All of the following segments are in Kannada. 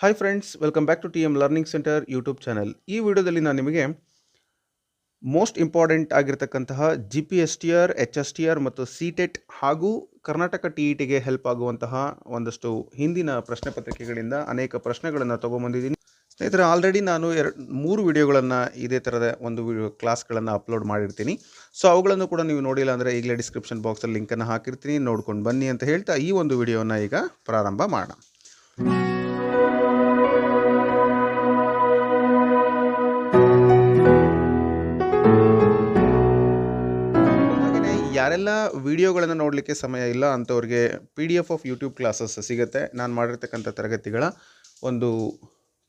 Hi friends welcome back to T M learning center YouTube channel ಈ ವಿಡಿಯೋದಲ್ಲಿ ನಾನು ನಿಮಗೆ most important ಆಗಿರತಕ್ಕಂತಹ G P S T R H S T R ಮತ್ತು ಸಿ ಟೆಟ್ ಹಾಗೂ ಕರ್ನಾಟಕ ಟಿ ಇ ಟಿಗೆ ಹೆಲ್ಪ್ ಆಗುವಂತಹ ಒಂದಷ್ಟು ಹಿಂದಿನ ಪ್ರಶ್ನೆ ಪತ್ರಿಕೆಗಳಿಂದ ಅನೇಕ ಪ್ರಶ್ನೆಗಳನ್ನು ತೊಗೊಂಬಂದಿದ್ದೀನಿ. ಸ್ನೇಹಿತರೆ ಆಲ್ರೆಡಿ ನಾನು ಎರಡು, ಮೂರು ವಿಡಿಯೋಗಳನ್ನು ಇದೇ ಥರದ ಒಂದು ವಿಡಿಯೋ ಕ್ಲಾಸ್ಗಳನ್ನು ಅಪ್ಲೋಡ್ ಮಾಡಿರ್ತೀನಿ. ಸೊ ಅವುಗಳನ್ನು ಕೂಡ ನೀವು ನೋಡಿಲ್ಲ ಅಂದರೆ ಈಗಲೇ ಡಿಸ್ಕ್ರಿಪ್ಷನ್ ಬಾಕ್ಸಲ್ಲಿ ಲಿಂಕನ್ನು ಹಾಕಿರ್ತೀನಿ. ನೋಡ್ಕೊಂಡು ಬನ್ನಿ ಅಂತ ಹೇಳ್ತಾ ಈ ಒಂದು ವಿಡಿಯೋನ ಈಗ ಪ್ರಾರಂಭ ಮಾಡೋಣ. ಯಾರೆಲ್ಲ ವಿಡಿಯೋಗಳನ್ನು ನೋಡಲಿಕ್ಕೆ ಸಮಯ ಇಲ್ಲ ಅಂಥವ್ರಿಗೆ P D F of YouTube classes ಸಿಗುತ್ತೆ. ನಾನು ಮಾಡಿರ್ತಕ್ಕಂಥ ತರಗತಿಗಳ ಒಂದು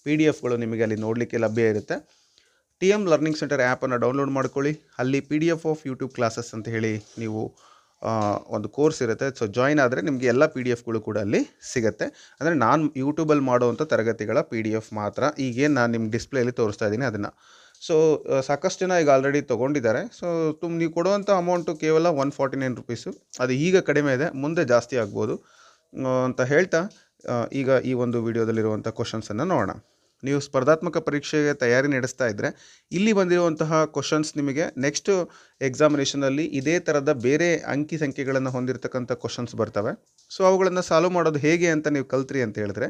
ಪಿ ಡಿ ಎಫ್ಗಳು ನಿಮಗೆ ಅಲ್ಲಿ ನೋಡಲಿಕ್ಕೆ ಲಭ್ಯ ಇರುತ್ತೆ. ಟಿ ಎಂ ಲರ್ನಿಂಗ್ ಸೆಂಟರ್ ಆ್ಯಪನ್ನು ಡೌನ್ಲೋಡ್ ಮಾಡ್ಕೊಳ್ಳಿ. ಅಲ್ಲಿ P D F of YouTube classes ಅಂತ ಹೇಳಿ ನೀವು ಒಂದು ಕೋರ್ಸ್ ಇರುತ್ತೆ. ಸೊ ಜಾಯಿನ್ ಆದರೆ ನಿಮಗೆ ಎಲ್ಲ ಪಿ ಡಿ ಎಫ್ಗಳು ಕೂಡ ಅಲ್ಲಿ ಸಿಗುತ್ತೆ. ಅಂದರೆ ನಾನು ಯೂಟ್ಯೂಬಲ್ಲಿ ಮಾಡುವಂಥ ತರಗತಿಗಳ ಪಿ ಡಿ ಎಫ್ ಮಾತ್ರ. ಈಗೇನು ನಾನು ನಿಮ್ಮ ಡಿಸ್ಪ್ಲೇಲಿ ತೋರಿಸ್ತಾ ಇದ್ದೀನಿ. ಅದನ್ನು ಸೊ ಸಾಕಷ್ಟು ಜನ ಈಗ ಆಲ್ರೆಡಿ ತೊಗೊಂಡಿದ್ದಾರೆ. ಸೊ ತುಂಬ ನೀವು ಕೊಡುವಂಥ ಅಮೌಂಟು ಕೇವಲ ಒನ್ ಫಾರ್ಟಿ ನೈನ್ ರುಪೀಸು ಅದು ಈಗ ಕಡಿಮೆ ಇದೆ. ಮುಂದೆ ಜಾಸ್ತಿ ಆಗ್ಬೋದು. ಅಂತ ಹೇಳ್ತಾ ಈಗ ಈ ಒಂದು ವಿಡಿಯೋದಲ್ಲಿರುವಂಥ ಕ್ವಶನ್ಸನ್ನು ನೋಡೋಣ. ನೀವು ಸ್ಪರ್ಧಾತ್ಮಕ ಪರೀಕ್ಷೆಗೆ ತಯಾರಿ ನಡೆಸ್ತಾ ಇದ್ದರೆ ಇಲ್ಲಿ ಬಂದಿರುವಂತಹ ಕ್ವಶನ್ಸ್ ನಿಮಗೆ ನೆಕ್ಸ್ಟ್ ಎಕ್ಸಾಮಿನೇಷನಲ್ಲಿ ಇದೇ ಥರದ ಬೇರೆ ಅಂಕಿ ಸಂಖ್ಯೆಗಳನ್ನು ಹೊಂದಿರತಕ್ಕಂಥ ಕ್ವಶನ್ಸ್ ಬರ್ತವೆ. ಸೊ ಅವುಗಳನ್ನು ಸಾಲ್ವ್ ಮಾಡೋದು ಹೇಗೆ ಅಂತ ನೀವು ಕಲ್ತ್ರಿ ಅಂತ ಹೇಳಿದ್ರೆ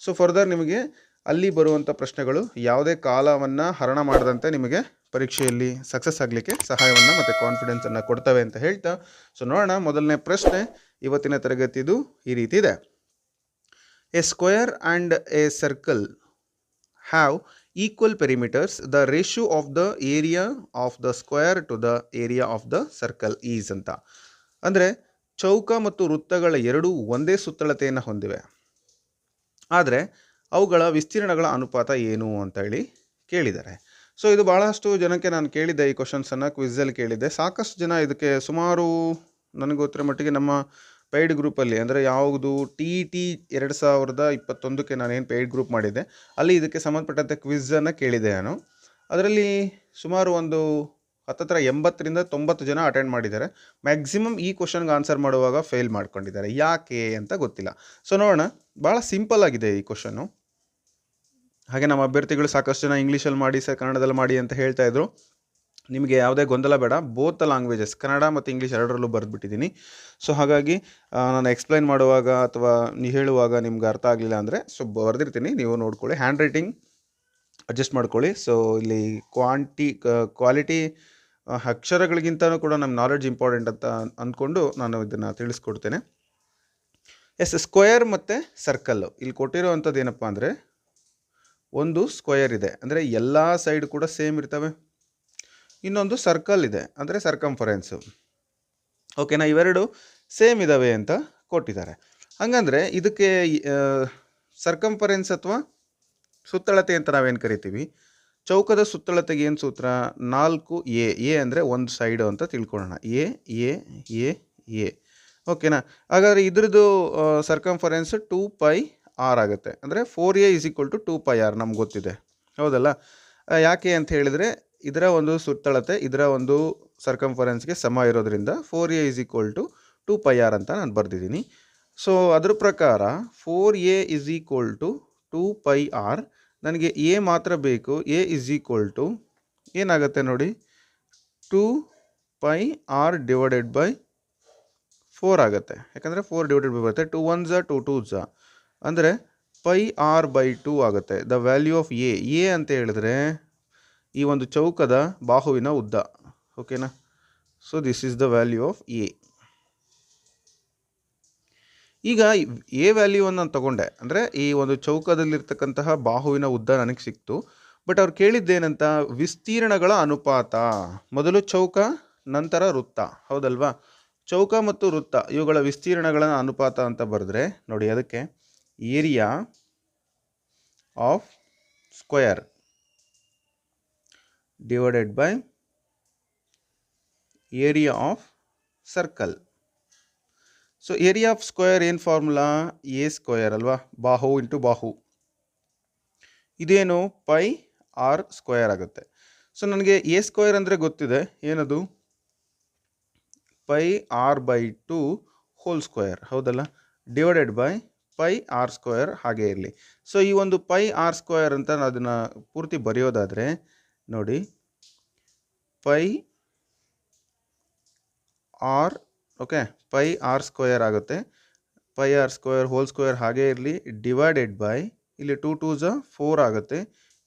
ಸೊ ಫರ್ದರ್ ನಿಮಗೆ ಅಲ್ಲಿ ಬರುವಂಥ ಪ್ರಶ್ನೆಗಳು ಯಾವುದೇ ಕಾಲವನ್ನು ಹರಣ ಮಾಡದಂತೆ ನಿಮಗೆ ಪರೀಕ್ಷೆಯಲ್ಲಿ ಸಕ್ಸಸ್ ಆಗಲಿಕ್ಕೆ ಸಹಾಯವನ್ನು ಮತ್ತು ಕಾನ್ಫಿಡೆನ್ಸನ್ನು ಕೊಡ್ತವೆ ಅಂತ ಹೇಳ್ತಾ ಸೊ ನೋಡೋಣ ಮೊದಲನೇ ಪ್ರಶ್ನೆ ಇವತ್ತಿನ ತರಗತಿದು ಈ ರೀತಿ ಇದೆ. A square and a circle have equal perimeters the ratio of the area of the square to the area of the circle is ಅಂತ. ಅಂದರೆ ಚೌಕ ಮತ್ತು ವೃತ್ತಗಳ ಎರಡೂ ಒಂದೇ ಸುತ್ತಳತೆಯನ್ನು ಹೊಂದಿವೆ. ಆದರೆ ಅವುಗಳ ವಿಸ್ತೀರ್ಣಗಳ ಅನುಪಾತ ಏನು ಅಂತ ಹೇಳಿ ಕೇಳಿದ್ದಾರೆ. ಸೊ ಇದು ಭಾಳಷ್ಟು ಜನಕ್ಕೆ ನಾನು ಕೇಳಿದ್ದೆ ಈ ಕ್ವಶನ್ಸನ್ನು ಕ್ವಿಝಲ್ಲಿ ಕೇಳಿದ್ದೆ. ಸಾಕಷ್ಟು ಜನ ಇದಕ್ಕೆ ಸುಮಾರು ನನಗೆ ಗೊತ್ತಿರ ಮಟ್ಟಿಗೆ ನಮ್ಮ ಪೇಯ್ಡ್ ಗ್ರೂಪಲ್ಲಿ ಅಂದರೆ ಯಾವುದು ಟಿ ಟಿ ಎರಡು ಸಾವಿರದ ಇಪ್ಪತ್ತೊಂದಕ್ಕೆ ನಾನೇನು ಪೇಯ್ಡ್ ಗ್ರೂಪ್ ಮಾಡಿದ್ದೆ, ಅಲ್ಲಿ ಇದಕ್ಕೆ ಸಂಬಂಧಪಟ್ಟಂತೆ ಕ್ವಿಝನ್ನು ಕೇಳಿದೆ ನಾನು. ಅದರಲ್ಲಿ ಸುಮಾರು ಒಂದು ಹತ್ತತ್ರ ಎಂಬತ್ತರಿಂದ ತೊಂಬತ್ತು ಜನ ಅಟೆಂಡ್ ಮಾಡಿದ್ದಾರೆ. ಮ್ಯಾಕ್ಸಿಮಮ್ ಈ ಕ್ವಶನ್ಗೆ ಆನ್ಸರ್ ಮಾಡುವಾಗ ಫೇಲ್ ಮಾಡ್ಕೊಂಡಿದ್ದಾರೆ. ಯಾಕೆ ಅಂತ ಗೊತ್ತಿಲ್ಲ. ಸೊ ನೋಡೋಣ. ಭಾಳ ಸಿಂಪಲ್ ಆಗಿದೆ ಈ ಕ್ವಶನ್ನು ಹಾಗೆ ನಮ್ಮ ಅಭ್ಯರ್ಥಿಗಳು ಸಾಕಷ್ಟು ಜನ ಇಂಗ್ಲೀಷಲ್ಲಿ ಮಾಡಿ, ಸರ್, ಕನ್ನಡದಲ್ಲಿ ಮಾಡಿ ಅಂತ ಹೇಳ್ತಾ ಇದ್ರು. ನಿಮಗೆ ಯಾವುದೇ ಗೊಂದಲ ಬೇಡ. ಬೋತ್ ಲ್ಯಾಂಗ್ವೇಜಸ್ ಕನ್ನಡ ಮತ್ತು ಇಂಗ್ಲೀಷ್ ಎರಡರಲ್ಲೂ ಬರೆದ್ಬಿಟ್ಟಿದ್ದೀನಿ. ಸೊ ಹಾಗಾಗಿ ನಾನು ಎಕ್ಸ್ಪ್ಲೈನ್ ಮಾಡುವಾಗ ಅಥವಾ ನೀವು ಹೇಳುವಾಗ ನಿಮ್ಗೆ ಅರ್ಥ ಆಗಲಿಲ್ಲ ಅಂದರೆ ಸೊ ಬರೆದಿರ್ತೀನಿ. ನೀವು ನೋಡ್ಕೊಳ್ಳಿ. ಹ್ಯಾಂಡ್ ರೈಟಿಂಗ್ ಅಡ್ಜಸ್ಟ್ ಮಾಡ್ಕೊಳ್ಳಿ. ಸೊ ಇಲ್ಲಿ ಕ್ವಾಂಟಿ ಕ್ವಾಲಿಟಿ ಅಕ್ಷರಗಳಿಗಿಂತನೂ ಕೂಡ ನಮ್ಮ ನಾಲೆಡ್ಜ್ ಇಂಪಾರ್ಟೆಂಟ್ ಅಂತ ಅಂದ್ಕೊಂಡು ನಾನು ಇದನ್ನು ತಿಳಿಸ್ಕೊಡ್ತೇನೆ. ಎಸ್ ಸ್ಕ್ವೇರ್ ಮತ್ತು ಸರ್ಕಲ್ಲು ಇಲ್ಲಿ ಕೊಟ್ಟಿರೋವಂಥದ್ದು ಏನಪ್ಪ ಅಂದರೆ ಒಂದು ಸ್ಕ್ವಯರ್ ಇದೆ. ಅಂದರೆ ಎಲ್ಲ ಸೈಡ್ ಕೂಡ ಸೇಮ್ ಇರ್ತವೆ. ಇನ್ನೊಂದು ಸರ್ಕಲ್ ಇದೆ. ಅಂದರೆ ಸರ್ಕಂಫರೆನ್ಸು ಓಕೆನಾ ಇವೆರಡು ಸೇಮ್ ಇದ್ದಾವೆ ಅಂತ ಕೊಟ್ಟಿದ್ದಾರೆ. ಹಾಗಂದರೆ ಇದಕ್ಕೆ ಸರ್ಕಂಫರೆನ್ಸ್ ಅಥವಾ ಸುತ್ತಳತೆ ಅಂತ ನಾವೇನು ಕರಿತೀವಿ? ಚೌಕದ ಸುತ್ತಳತೆಗೆ ಏನು ಸೂತ್ರ? ನಾಲ್ಕು ಎ. ಎ ಅಂದರೆ ಒಂದು ಸೈಡು ಅಂತ ತಿಳ್ಕೊಳ್ಳೋಣ. A A A A. ಓಕೆನಾ ಹಾಗಾದರೆ ಇದ್ರದ್ದು ಸರ್ಕಂಫರೆನ್ಸ್ ಟೂ ಪೈ ಆರ್ ಆಗುತ್ತೆ. ಅಂದರೆ four A is equal to two pi R ನಮ್ಗೆ ಗೊತ್ತಿದೆ. ಹೌದಲ್ಲ? ಯಾಕೆ ಅಂತ ಹೇಳಿದರೆ ಇದರ ಒಂದು ಸುತ್ತಳತೆ, ಇದರ ಒಂದು ಸರ್ಕಂಫರೆನ್ಸ್ಗೆ ಸಮ ಇರೋದ್ರಿಂದ four A is equal to two pi R ಅಂತ ನಾನು ಬರೆದಿದ್ದೀನಿ. ಸೊ ಅದ್ರ ಪ್ರಕಾರ four A is equal to two pi R ನನಗೆ ಎ ಮಾತ್ರ ಬೇಕು. ಎ ಇಸ್ ಈಕ್ವಲ್ ಟು ಏನಾಗುತ್ತೆ ನೋಡಿ? Two pi R divided by four ಆಗುತ್ತೆ. ಯಾಕಂದರೆ ಫೋರ್ ಡಿವೈಡೆಡ್ ಬೈ ಬರುತ್ತೆ. ಟು ಒನ್ ಝ ಟು ಟೂ ಝ ಅಂದರೆ ಪೈ ಆರ್ ಬೈ ಟು ಆಗುತ್ತೆ. The value of A A ಅಂತ ಹೇಳಿದ್ರೆ ಈ ಒಂದು ಚೌಕದ ಬಾಹುವಿನ ಉದ್ದ. ಓಕೆನಾ so this is the value of A ಈಗ ಎ ವ್ಯಾಲ್ಯೂವನ್ನು ನಾನು ತಗೊಂಡೆ. ಅಂದರೆ ಈ ಒಂದು ಚೌಕದಲ್ಲಿರ್ತಕ್ಕಂತಹ ಬಾಹುವಿನ ಉದ್ದ ನನಗೆ ಸಿಕ್ತು. ಬಟ್ ಅವ್ರು ಕೇಳಿದ್ದೇನಂತ? ವಿಸ್ತೀರ್ಣಗಳ ಅನುಪಾತ. ಮೊದಲು ಚೌಕ, ನಂತರ ವೃತ್ತ. ಹೌದಲ್ವಾ? ಚೌಕ ಮತ್ತು ವೃತ್ತ, ಇವುಗಳ ವಿಸ್ತೀರ್ಣಗಳ ಅನುಪಾತ ಅಂತ ಬರೆದ್ರೆ, ನೋಡಿ ಅದಕ್ಕೆ. Area of square divided by area of circle. So area of square ಏನು ಫಾರ್ಮುಲಾ ಎ ಸ್ಕ್ವೇರ್ ಅಲ್ವಾ? ಬಾಹು ಇಂಟು ಬಾಹು. ಇದೇನು? ಪೈ ಆರ್ ಸ್ಕ್ವೇರ್ ಆಗುತ್ತೆ. ಸೊ ನನಗೆ ಎ ಸ್ಕ್ವೇರ್ ಅಂದರೆ ಗೊತ್ತಿದೆ. ಏನದು? Pi R by two whole square ಹೌದಲ್ಲ? Divided by pi R square ಹಾಗೆ ಇರಲಿ. ಸೊ ಈ ಒಂದು ಪೈ ಆರ್ ಸ್ಕ್ವೇರ್ ಅಂತ ನಾನು ಅದನ್ನು ಪೂರ್ತಿ ಬರೆಯೋದಾದರೆ ನೋಡಿ pi R okay pi R square ಆಗುತ್ತೆ. Pi R square whole square ಹಾಗೇ ಇರಲಿ ಡಿವೈಡೆಡ್ ಬೈ ಇಲ್ಲಿ ಟೂ ಟೂ ಝ ಫೋರ್ ಆಗುತ್ತೆ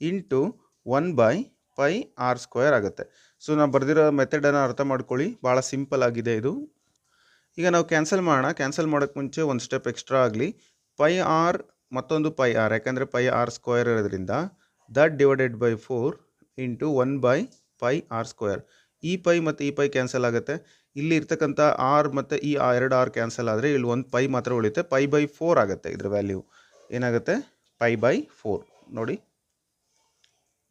into one by pi R square ಆಗುತ್ತೆ. ಸೊ ನಾವು ಬರೆದಿರೋ ಮೆಥಡನ್ನು ಅರ್ಥ ಮಾಡ್ಕೊಳ್ಳಿ ಭಾಳ ಸಿಂಪಲ್ ಆಗಿದೆ ಇದು. ಈಗ ನಾವು ಕ್ಯಾನ್ಸಲ್ ಮಾಡೋಣ. ಕ್ಯಾನ್ಸಲ್ ಮಾಡೋಕ್ಕೆ ಮುಂಚೆ ಒಂದು ಸ್ಟೆಪ್ ಎಕ್ಸ್ಟ್ರಾ ಆಗಲಿ. ಪೈ ಆರ್ ಮತ್ತೊಂದು ಪೈ ಆರ್ ಯಾಕಂದರೆ ಪೈ ಆರ್ ಸ್ಕ್ವೇರ್ ಇರೋದ್ರಿಂದ that divided by four into one by pi R square ಈ ಪೈ ಮತ್ತು ಈ ಪೈ ಕ್ಯಾನ್ಸಲ್ ಆಗುತ್ತೆ. ಇಲ್ಲಿ ಇರ್ತಕ್ಕಂಥ ಆರ್ ಮತ್ತು ಈ ಆ ಎರಡು ಆರ್ ಕ್ಯಾನ್ಸಲ್ ಆದರೆ ಇಲ್ಲಿ ಒಂದು ಪೈ ಮಾತ್ರ ಉಳಿಯುತ್ತೆ. ಪೈ ಬೈ ಫೋರ್ ಆಗುತ್ತೆ ಇದ್ರ ವ್ಯಾಲ್ಯೂ ಏನಾಗುತ್ತೆ? ಪೈ ಬೈ ಫೋರ್ ನೋಡಿ.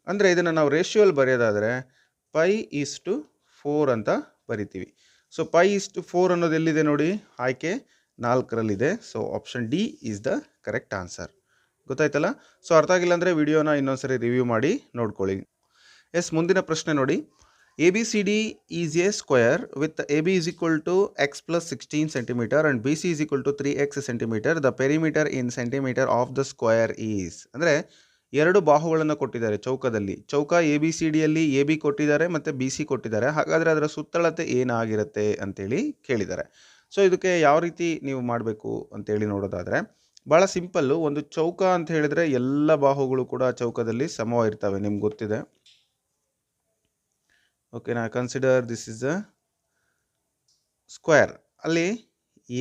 ಅಂದರೆ ಇದನ್ನು ನಾವು ರೇಷಿಯೋಲ್ಲಿ ಬರೆಯೋದಾದರೆ ಪೈ ಈಸ್ಟು ಫೋರ್ ಅಂತ ಬರಿತೀವಿ. ಸೊ ಪೈ ಇಸ್ಟು ಫೋರ್ ಅನ್ನೋದು ಎಲ್ಲಿದೆ ನೋಡಿ? ಆಯ್ಕೆ ನಾಲ್ಕರಲ್ಲಿದೆ. So option D is the correct answer ಗೊತ್ತಾಯ್ತಲ್ಲ? ಸೊ ಅರ್ಥ ಆಗಿಲ್ಲ ಅಂದರೆ ವಿಡಿಯೋನ ಇನ್ನೊಂದ್ಸರಿ ರಿವ್ಯೂ ಮಾಡಿ ನೋಡ್ಕೊಳ್ಳಿ. ಎಸ್, ಮುಂದಿನ ಪ್ರಶ್ನೆ ನೋಡಿ. A B C D is a square with A B is equal to X plus sixteen centimeter and B C is equal to three X centimeter the perimeter in centimeter of the square is ಅಂದರೆ ಎರಡು ಬಾಹುಗಳನ್ನು ಕೊಟ್ಟಿದ್ದಾರೆ ಚೌಕದಲ್ಲಿ. ಚೌಕ ಎ ಬಿ ಸಿ ಡಿಯಲ್ಲಿ ಎ ಬಿ ಕೊಟ್ಟಿದ್ದಾರೆ ಮತ್ತು ಬಿ ಸಿ ಕೊಟ್ಟಿದ್ದಾರೆ. ಹಾಗಾದರೆ ಅದರ ಸುತ್ತಳತೆ ಏನಾಗಿರುತ್ತೆ ಅಂತೇಳಿ ಕೇಳಿದ್ದಾರೆ. ಸೊ ಇದಕ್ಕೆ ಯಾವ ರೀತಿ ನೀವು ಮಾಡಬೇಕು ಅಂತೇಳಿ ನೋಡೋದಾದರೆ ಭಾಳ ಸಿಂಪಲ್ಲು ಒಂದು ಚೌಕ ಅಂತ ಹೇಳಿದರೆ ಎಲ್ಲ ಬಾಹುಗಳು ಕೂಡ ಚೌಕದಲ್ಲಿ ಸಮವಾಗಿರ್ತವೆ, ನಿಮ್ಗೆ ಗೊತ್ತಿದೆ? ಓಕೆ ನಾ consider this is a square ಅಲ್ಲಿ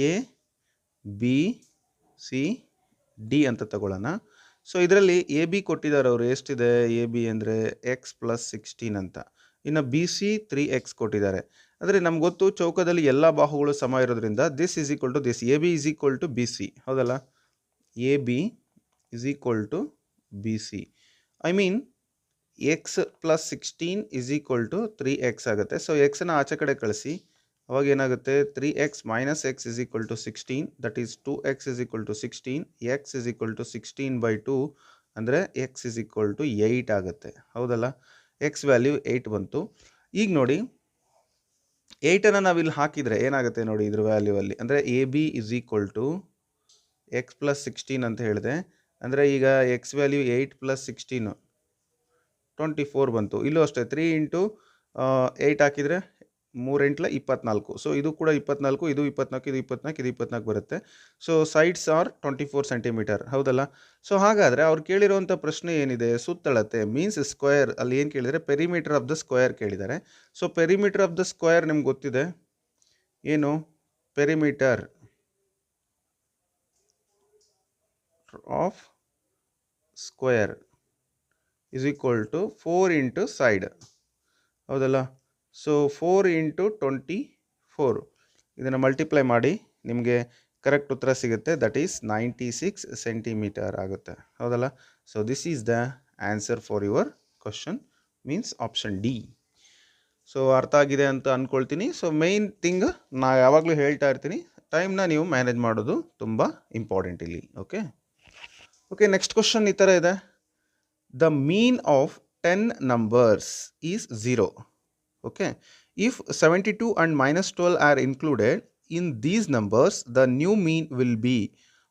ಎ ಬಿ ಸಿ ಡಿ ಅಂತ ತಗೊಳ್ಳೋಣ. ಸೊ ಇದರಲ್ಲಿ ಎ ಬಿ ಕೊಟ್ಟಿದ್ದಾರೆ ಅವರು, ಎಷ್ಟಿದೆ? ಎ ಬಿ ಅಂದರೆ ಎಕ್ಸ್ ಪ್ಲಸ್ ಸಿಕ್ಸ್ಟೀನ್ ಅಂತ. ಇನ್ನು ಬಿ ಸಿ ತ್ರೀ ಎಕ್ಸ್ ಕೊಟ್ಟಿದ್ದಾರೆ. ಅಂದರೆ ನಮ್ಗೆ ಗೊತ್ತು ಚೌಕದಲ್ಲಿ ಎಲ್ಲ ಬಾಹುಗಳು ಸಮ ಇರೋದ್ರಿಂದ this is equal to this A B is equal to B C ಹೌದಲ್ಲ? A B is equal to B C I mean X plus sixteen is equal to three X ಆಗುತ್ತೆ. ಸೊ ಎಕ್ಸನ್ನ ಆಚೆ ಕಡೆ ಕಳಿಸಿ. ಅವಾಗ ಏನಾಗುತ್ತೆ? Three X minus X is equal to sixteen that is two X is equal to sixteen X is equal to sixteen by two ಅಂದರೆ X is equal to eight ಆಗುತ್ತೆ. ಹೌದಲ್ಲ? ಎಕ್ಸ್ ವ್ಯಾಲ್ಯೂ ಏಯ್ಟ್ ಬಂತು. ಈಗ ನೋಡಿ ಏಯ್ಟನ್ನು ನಾವಿಲ್ಲಿ ಹಾಕಿದರೆ ಏನಾಗುತ್ತೆ ನೋಡಿ ಇದ್ರ ವ್ಯಾಲ್ಯೂ ಅಲ್ಲಿ? ಅಂದರೆ A B is equal to X plus sixteen ಅಂತ ಹೇಳಿದೆ. ಅಂದರೆ ಈಗ X value eight plus sixteen twenty four ಬಂತು. ಇಲ್ಲೂ ಅಷ್ಟೇ ತ್ರೀ ಇಂಟು ಏಯ್ಟ್ ಹಾಕಿದರೆ? ಮೂರು ಎಂಟ್ಲ ಇಪ್ಪತ್ನಾಲ್ಕು. ಸೊ ಇದು ಕೂಡ ಇಪ್ಪತ್ನಾಲ್ಕು, ಇದು ಇಪ್ಪತ್ನಾಲ್ಕು ಇದು ಇಪ್ಪತ್ನಾಲ್ಕು ಇದು ಇಪ್ಪತ್ನಾಲ್ಕು ಬರುತ್ತೆ. So sides are twenty four centimeter ಹೌದಲ್ಲ? ಸೊ ಹಾಗಾದರೆ ಅವ್ರು ಕೇಳಿರುವಂಥ ಪ್ರಶ್ನೆ ಏನಿದೆ? ಸುತ್ತಳತೆ ಮೀನ್ಸ್ ಸ್ಕ್ವೇರ್ ಅಲ್ಲಿ ಏನು ಕೇಳಿದರೆ ಪೆರಿಮೀಟರ್ ಆಫ್ ದ ಸ್ಕ್ವೇರ್ ಕೇಳಿದ್ದಾರೆ. So perimeter of the square ನಿಮ್ಗೆ ಗೊತ್ತಿದೆ? ಏನು? Perimeter of square is equal to four into side ಹೌದಲ್ಲ? So four into twenty four ಇದನ್ನು ಮಲ್ಟಿಪ್ಲೈ ಮಾಡಿ ನಿಮಗೆ ಕರೆಕ್ಟ್ ಉತ್ತರ ಸಿಗುತ್ತೆ. That is ninety six centimeter ಆಗುತ್ತೆ. ಹೌದಲ್ಲ? So this is the answer for your question means option D so ಅರ್ಥ ಆಗಿದೆ ಅಂತ ಅಂದ್ಕೊಳ್ತೀನಿ ಸೊ ಮೇಯ್ನ್ ಥಿಂಗ್ ನಾ ಯಾವಾಗಲೂ ಹೇಳ್ತಾ ಇರ್ತೀನಿ. ಟೈಮ್ನ ನೀವು ಮ್ಯಾನೇಜ್ ಮಾಡೋದು ತುಂಬ ಇಂಪಾರ್ಟೆಂಟ್ ಇಲ್ಲಿ. ಓಕೆ ಓಕೆ ನೆಕ್ಸ್ಟ್ ಕ್ವಶನ್ ಈ ಥರ ಇದೆ. The mean of ten numbers is zero okay. If 72 and minus 12 are included, in these numbers, the new mean will be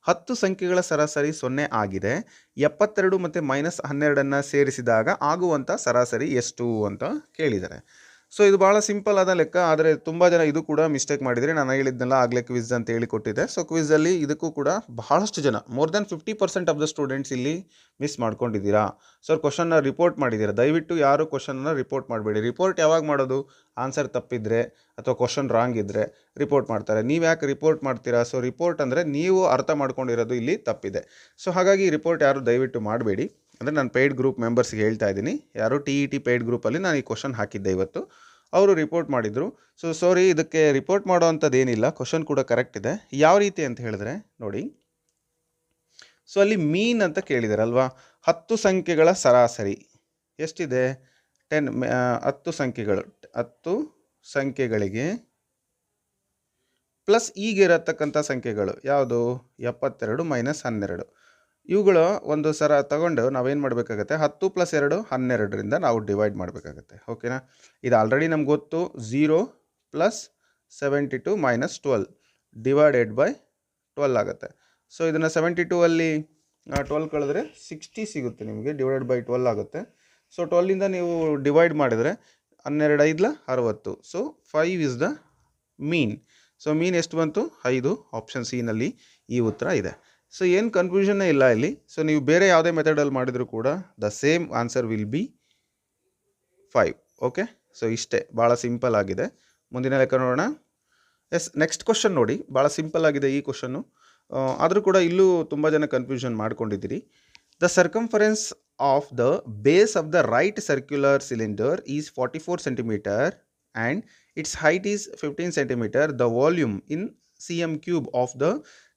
ಹತ್ತು ಸಂಖ್ಯೆಗಳ ಸರಾಸರಿ ಸೊನ್ನೆ ಆಗಿದೆ. ಎಪ್ಪತ್ತೆರಡು ಮತ್ತು ಮೈನಸ್ ಹನ್ನೆರಡನ್ನು ಸೇರಿಸಿದಾಗ ಆಗುವಂಥ ಸರಾಸರಿ ಎಷ್ಟು ಅಂತ ಕೇಳಿದ್ದಾರೆ ಸೊ ಇದು ಭಾಳ ಸಿಂಪಲ್ ಆದ ಲೆಕ್ಕ, ಆದರೆ ತುಂಬ ಜನ ಇದು ಕೂಡ ಮಿಸ್ಟೇಕ್ ಮಾಡಿದರೆ ನಾನು ಹೇಳಿದ್ನಲ್ಲ ಆಗಲೇ ಕ್ವಿಜ್ ಅಂತ ಹೇಳಿ ಕೊಟ್ಟಿದ್ದೆ ಸೊ ಕ್ವಿಝಲ್ಲಿ ಇದಕ್ಕೂ ಕೂಡ ಬಹಳಷ್ಟು ಜನ more than fifty percent of the students ಇಲ್ಲಿ ಮಿಸ್ ಮಾಡ್ಕೊಂಡಿದ್ದೀರಾ? ಸರ್ ಕ್ವಶನ್ನ ರಿಪೋರ್ಟ್ ಮಾಡಿದ್ದೀರಾ? ದಯವಿಟ್ಟು ಯಾರು ಕ್ವಶನ್ನ ರಿಪೋರ್ಟ್ ಮಾಡಬೇಡಿ. ರಿಪೋರ್ಟ್ ಯಾವಾಗ ಮಾಡೋದು? ಆನ್ಸರ್ ತಪ್ಪಿದ್ರೆ ಅಥವಾ ಕ್ವಶನ್ ರಾಂಗ್ ಇದ್ದರೆ ರಿಪೋರ್ಟ್ ಮಾಡ್ತಾರೆ. ನೀವು ಯಾಕೆ ರಿಪೋರ್ಟ್ ಮಾಡ್ತೀರಾ? ಸೊ ರಿಪೋರ್ಟ್ ಅಂದರೆ ನೀವು ಅರ್ಥ ಮಾಡ್ಕೊಂಡಿರೋದು ಇಲ್ಲಿ ತಪ್ಪಿದೆ. ಸೊ ಹಾಗಾಗಿ ರಿಪೋರ್ಟ್ ಯಾರು ದಯವಿಟ್ಟು ಮಾಡಬೇಡಿ. ಅಂದರೆ ನಾನು ಪೇಯ್ಡ್ ಗ್ರೂಪ್ ಮೆಂಬರ್ಸ್ಗೆ ಹೇಳ್ತಾ ಇದ್ದೀನಿ. ಯಾರು ಟಿ ಇ ಟಿ ಪೇಯ್ಡ್ ಗ್ರೂಪಲ್ಲಿ ನಾನು ಈ ಕ್ವಶನ್ ಹಾಕಿದ್ದೆ ಇವತ್ತು. ಅವರು ರಿಪೋರ್ಟ್ ಮಾಡಿದರು. ಸೊ ಸಾರಿ ಇದಕ್ಕೆ ರಿಪೋರ್ಟ್ ಮಾಡೋ ಅಂಥದ್ದು ಏನಿಲ್ಲ ಕ್ವಶನ್ ಕೂಡ ಕರೆಕ್ಟ್ ಇದೆ. ಯಾವ ರೀತಿ ಅಂತ ಹೇಳಿದ್ರೆ, ನೋಡಿ. ಸೊ ಅಲ್ಲಿ ಮೀನ್ ಅಂತ ಕೇಳಿದಾರಲ್ವಾ? ಹತ್ತು ಸಂಖ್ಯೆಗಳ ಸರಾಸರಿ. ಎಷ್ಟಿದೆ? ಟೆನ್ ಹತ್ತು ಸಂಖ್ಯೆಗಳು. ಹತ್ತು ಸಂಖ್ಯೆಗಳಿಗೆ ಪ್ಲಸ್ ಈಗಿರತಕ್ಕಂಥ ಸಂಖ್ಯೆಗಳು ಯಾವುದು? ಎಪ್ಪತ್ತೆರಡು ಮೈನಸ್ ಹನ್ನೆರಡು. ಇವುಗಳ ಒಂದು ಸರ ತಗೊಂಡು ನಾವೇನು ಮಾಡಬೇಕಾಗತ್ತೆ? ಹತ್ತು ಪ್ಲಸ್ ಎರಡು, ಹನ್ನೆರಡರಿಂದ ನಾವು ಡಿವೈಡ್ ಮಾಡಬೇಕಾಗತ್ತೆ. ಓಕೆನಾ? ಇದು ಆಲ್ರೆಡಿ ನಮ್ಗೆ ಗೊತ್ತು. Zero plus seventy two minus twelve divided by twelve ಆಗುತ್ತೆ. ಸೊ, ಇದನ್ನು ಸೆವೆಂಟಿ ಟೂ ಅಲ್ಲಿ ಟ್ವೆಲ್ ಕಳೆದ್ರೆ ಸಿಕ್ಸ್ಟಿ ಸಿಗುತ್ತೆ ನಿಮಗೆ, ಡಿವೈಡೆಡ್ ಬೈ ಟ್ವೆಲ್ ಆಗುತ್ತೆ. ಸೊ, ಟ್ವೆಲ್ಲಿಂದ ನೀವು ಡಿವೈಡ್ ಮಾಡಿದರೆ ಹನ್ನೆರಡು ಐದಲ ಅರವತ್ತು. So, five is the mean. So, mean ಎಷ್ಟು ಬಂತು? ಐದು. ಆಪ್ಷನ್ ಸಿನಲ್ಲಿ ಈ ಉತ್ತರ ಇದೆ. ಸೊ ಏನು ಕನ್ಫ್ಯೂಷನ್ನೇ ಇಲ್ಲ ಇಲ್ಲಿ. ಸೊ ನೀವು ಬೇರೆ ಯಾವುದೇ ಮೆಥಡಲ್ಲಿ ಮಾಡಿದರೂ ಕೂಡ the same answer will be five okay so ಇಷ್ಟೇ. ಭಾಳ ಸಿಂಪಲ್ ಆಗಿದೆ. ಮುಂದಿನ ಲೆಕ್ಕ ನೋಡೋಣ. ಎಸ್ ನೆಕ್ಸ್ಟ್ ಕ್ವಶನ್ ನೋಡಿ. ಭಾಳ ಸಿಂಪಲ್ ಆಗಿದೆ ಈ ಕ್ವಶನ್ನು ಆದರೂ ಕೂಡ ಇಲ್ಲೂ ತುಂಬ ಜನ ಕನ್ಫ್ಯೂಷನ್ ಮಾಡ್ಕೊಂಡಿದ್ದೀರಿ. The circumference of the base of the right circular cylinder is forty four centimeter and its height is fifteen centimeter the volume in C M cube of the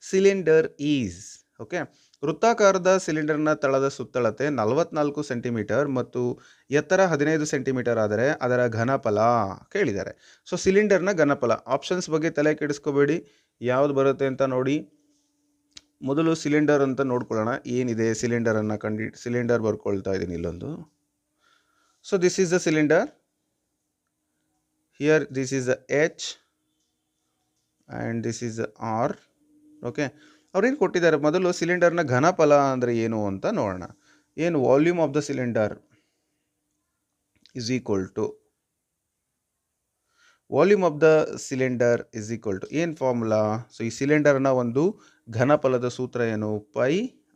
cylinder is okay ವೃತ್ತಾಕಾರದ ಸಿಲಿಂಡರ್ನ ತಳದ ಸುತ್ತಳತೆ ನಲವತ್ನಾಲ್ಕು ಸೆಂಟಿಮೀಟರ್ ಮತ್ತು ಎತ್ತರ ಹದಿನೈದು ಸೆಂಟಿಮೀಟರ್ ಆದರೆ ಅದರ ಘನಫಲ ಕೇಳಿದ್ದಾರೆ. ಸೊ ಸಿಲಿಂಡರ್ನ ಘನಫಲ. ಆಪ್ಷನ್ಸ್ ಬಗ್ಗೆ ತಲೆ ಕೆಡಿಸ್ಕೋಬೇಡಿ. ಯಾವ್ದು ಬರುತ್ತೆ ಅಂತ ನೋಡಿ. ಮೊದಲು ಸಿಲಿಂಡರ್ ಅಂತ ನೋಡ್ಕೊಳ್ಳೋಣ. ಏನಿದೆ ಸಿಲಿಂಡರನ್ನು ಕಂಡಿ ಸಿಲಿಂಡರ್ ಬರ್ಕೊಳ್ತಾ ಇದ್ದೀನಿ ಇಲ್ಲೊಂದು. So this is the cylinder here this is the H and this is R okay ಅವ್ರೇನು ಕೊಟ್ಟಿದ್ದಾರೆ? ಮೊದಲು ಸಿಲಿಂಡರ್ನ ಘನಫಲ ಅಂದರೆ ಏನು ಅಂತ ನೋಡೋಣ. ಏನು volume of the cylinder is equal to volume of the cylinder is equal to ಏನು ಫಾರ್ಮುಲಾ ಸೊ ಈ ಸಿಲಿಂಡರ್ನ ಒಂದು ಘನಫಲದ ಸೂತ್ರ ಏನು? ಪೈ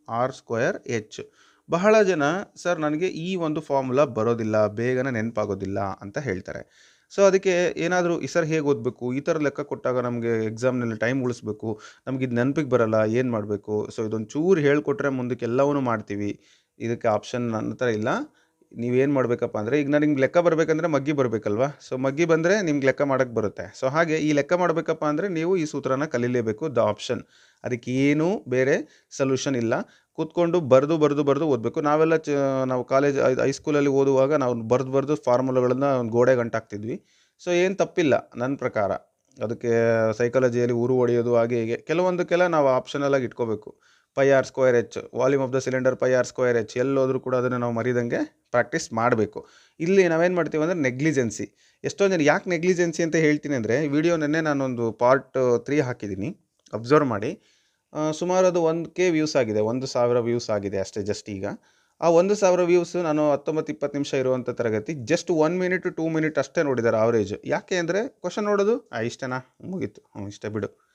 ಆರ್ ಸ್ಕ್ವಯರ್ ಎಚ್ ಬಹಳ ಜನ, ಸರ್, ನನಗೆ ಈ ಒಂದು ಫಾರ್ಮುಲಾ ಬರೋದಿಲ್ಲ, ಬೇಗನೆ ನೆನಪಾಗೋದಿಲ್ಲ ಅಂತ ಹೇಳ್ತಾರೆ. ಸೊ ಅದಕ್ಕೆ ಏನಾದರೂ ಈ ಸರ್ ಹೇಗೆ ಓದಬೇಕು? ಈ ಥರ ಲೆಕ್ಕ ಕೊಟ್ಟಾಗ ನಮಗೆ ಎಕ್ಸಾಮ್ನಲ್ಲಿ ಟೈಮ್ ಉಳಿಸ್ಬೇಕು. ನಮಗೆ ಇದು ನೆನಪಿಗೆ ಬರಲ್ಲ, ಏನು ಮಾಡಬೇಕು? ಸೊ ಇದೊಂದು ಚೂರು ಹೇಳ್ಕೊಟ್ರೆ ಮುಂದಕ್ಕೆ ಎಲ್ಲವೂ ಮಾಡ್ತೀವಿ. ಇದಕ್ಕೆ ಆಪ್ಷನ್ ನನ್ನ ಥರ ಇಲ್ಲ. ನೀವೇನು ಮಾಡಬೇಕಪ್ಪ ಅಂದರೆ, ಈಗ ನಾನು ನಿಮ್ಗೆ ಲೆಕ್ಕ ಬರಬೇಕಂದ್ರೆ ಮಗ್ಗಿ ಬರಬೇಕಲ್ವಾ? ಸೊ ಮಗ್ಗಿ ಬಂದರೆ ನಿಮ್ಗೆ ಲೆಕ್ಕ ಮಾಡೋಕ್ಕೆ ಬರುತ್ತೆ. ಸೊ ಹಾಗೆ ಈ ಲೆಕ್ಕ ಮಾಡಬೇಕಪ್ಪ ಅಂದರೆ ನೀವು ಈ ಸೂತ್ರನ ಕಲೀಲೇಬೇಕು, ದ ಆಪ್ಷನ್ ಅದಕ್ಕೆ ಏನೂ ಬೇರೆ ಸೊಲ್ಯೂಷನ್ ಇಲ್ಲ. ಕೂತ್ಕೊಂಡು ಬರೆದು ಬರೆದು ಬರೆದು ಓದಬೇಕು. ನಾವೆಲ್ಲ ಚ, ನಾವು ಕಾಲೇಜ್ ಹೈಸ್ಕೂಲಲ್ಲಿ ಓದುವಾಗ ನಾವು ಬರೆದು ಬರೆದು ಫಾರ್ಮುಲಾಗಳನ್ನು ಒಂದು ಗೋಡೆಗೆ ಅಂಟಾಕ್ತಿದ್ವಿ ಸೊ ಏನು ತಪ್ಪಿಲ್ಲ ನನ್ನ ಪ್ರಕಾರ. ಅದಕ್ಕೆ ಸೈಕಾಲಜಿಯಲ್ಲಿ ಉರು ಹೊಡೆಯೋದು ಹಾಗೆ ಹೀಗೆ. ಕೆಲವೊಂದಕ್ಕೆಲ್ಲ ನಾವು ಆಪ್ಷನಲ್ ಆಗಿ ಇಟ್ಕೋಬೇಕು. Pi R square H volume of the cylinder pi R square H ಎಲ್ಲೋದ್ರೂ ಕೂಡ ಅದನ್ನು ನಾವು ಮರಿದಂಗೆ ಪ್ರಾಕ್ಟೀಸ್ ಮಾಡಬೇಕು. ಇಲ್ಲಿ ನಾವೇನು ಮಾಡ್ತೀವಿ ಅಂದರೆ ನೆಗ್ಲಿಜೆನ್ಸಿ ಎಷ್ಟೊಂದು ಜನ ಯಾಕೆ ನೆಗ್ಲಿಜೆನ್ಸಿ ಅಂತ ಹೇಳ್ತೀನಿ ಅಂದರೆ ವಿಡಿಯೋ ನೆನ್ನೆ ನಾನೊಂದು ಪಾರ್ಟ್ ತ್ರೀ ಹಾಕಿದ್ದೀನಿ. ಅಬ್ಸರ್ವ್ ಮಾಡಿ. ಸುಮಾರು ಅದು ಒಂದು ಕೆ ವ್ಯೂಸ್ ಆಗಿದೆ, ಒಂದು ಸಾವಿರ ವ್ಯೂಸ್ ಆಗಿದೆ ಅಷ್ಟೇ ಜಸ್ಟ್ ಈಗ. ಆ ಒಂದು ಸಾವಿರ ವ್ಯೂಸ್ ನಾನು ಹತ್ತೊಂಬತ್ತು ಇಪ್ಪತ್ತು ನಿಮಿಷ ಇರುವಂಥ ತರಗತಿ just one minute to two minute ಅಷ್ಟೇ ನೋಡಿದ್ದಾರೆ ಆವ್ರೇಜ್ ಯಾಕೆ ಅಂದರೆ ಕ್ವಶನ್ ನೋಡೋದು, ಆ, ಇಷ್ಟನಾ? ಮುಗೀತು ಹ್ಞೂ ಇಷ್ಟೇ ಬಿಡು.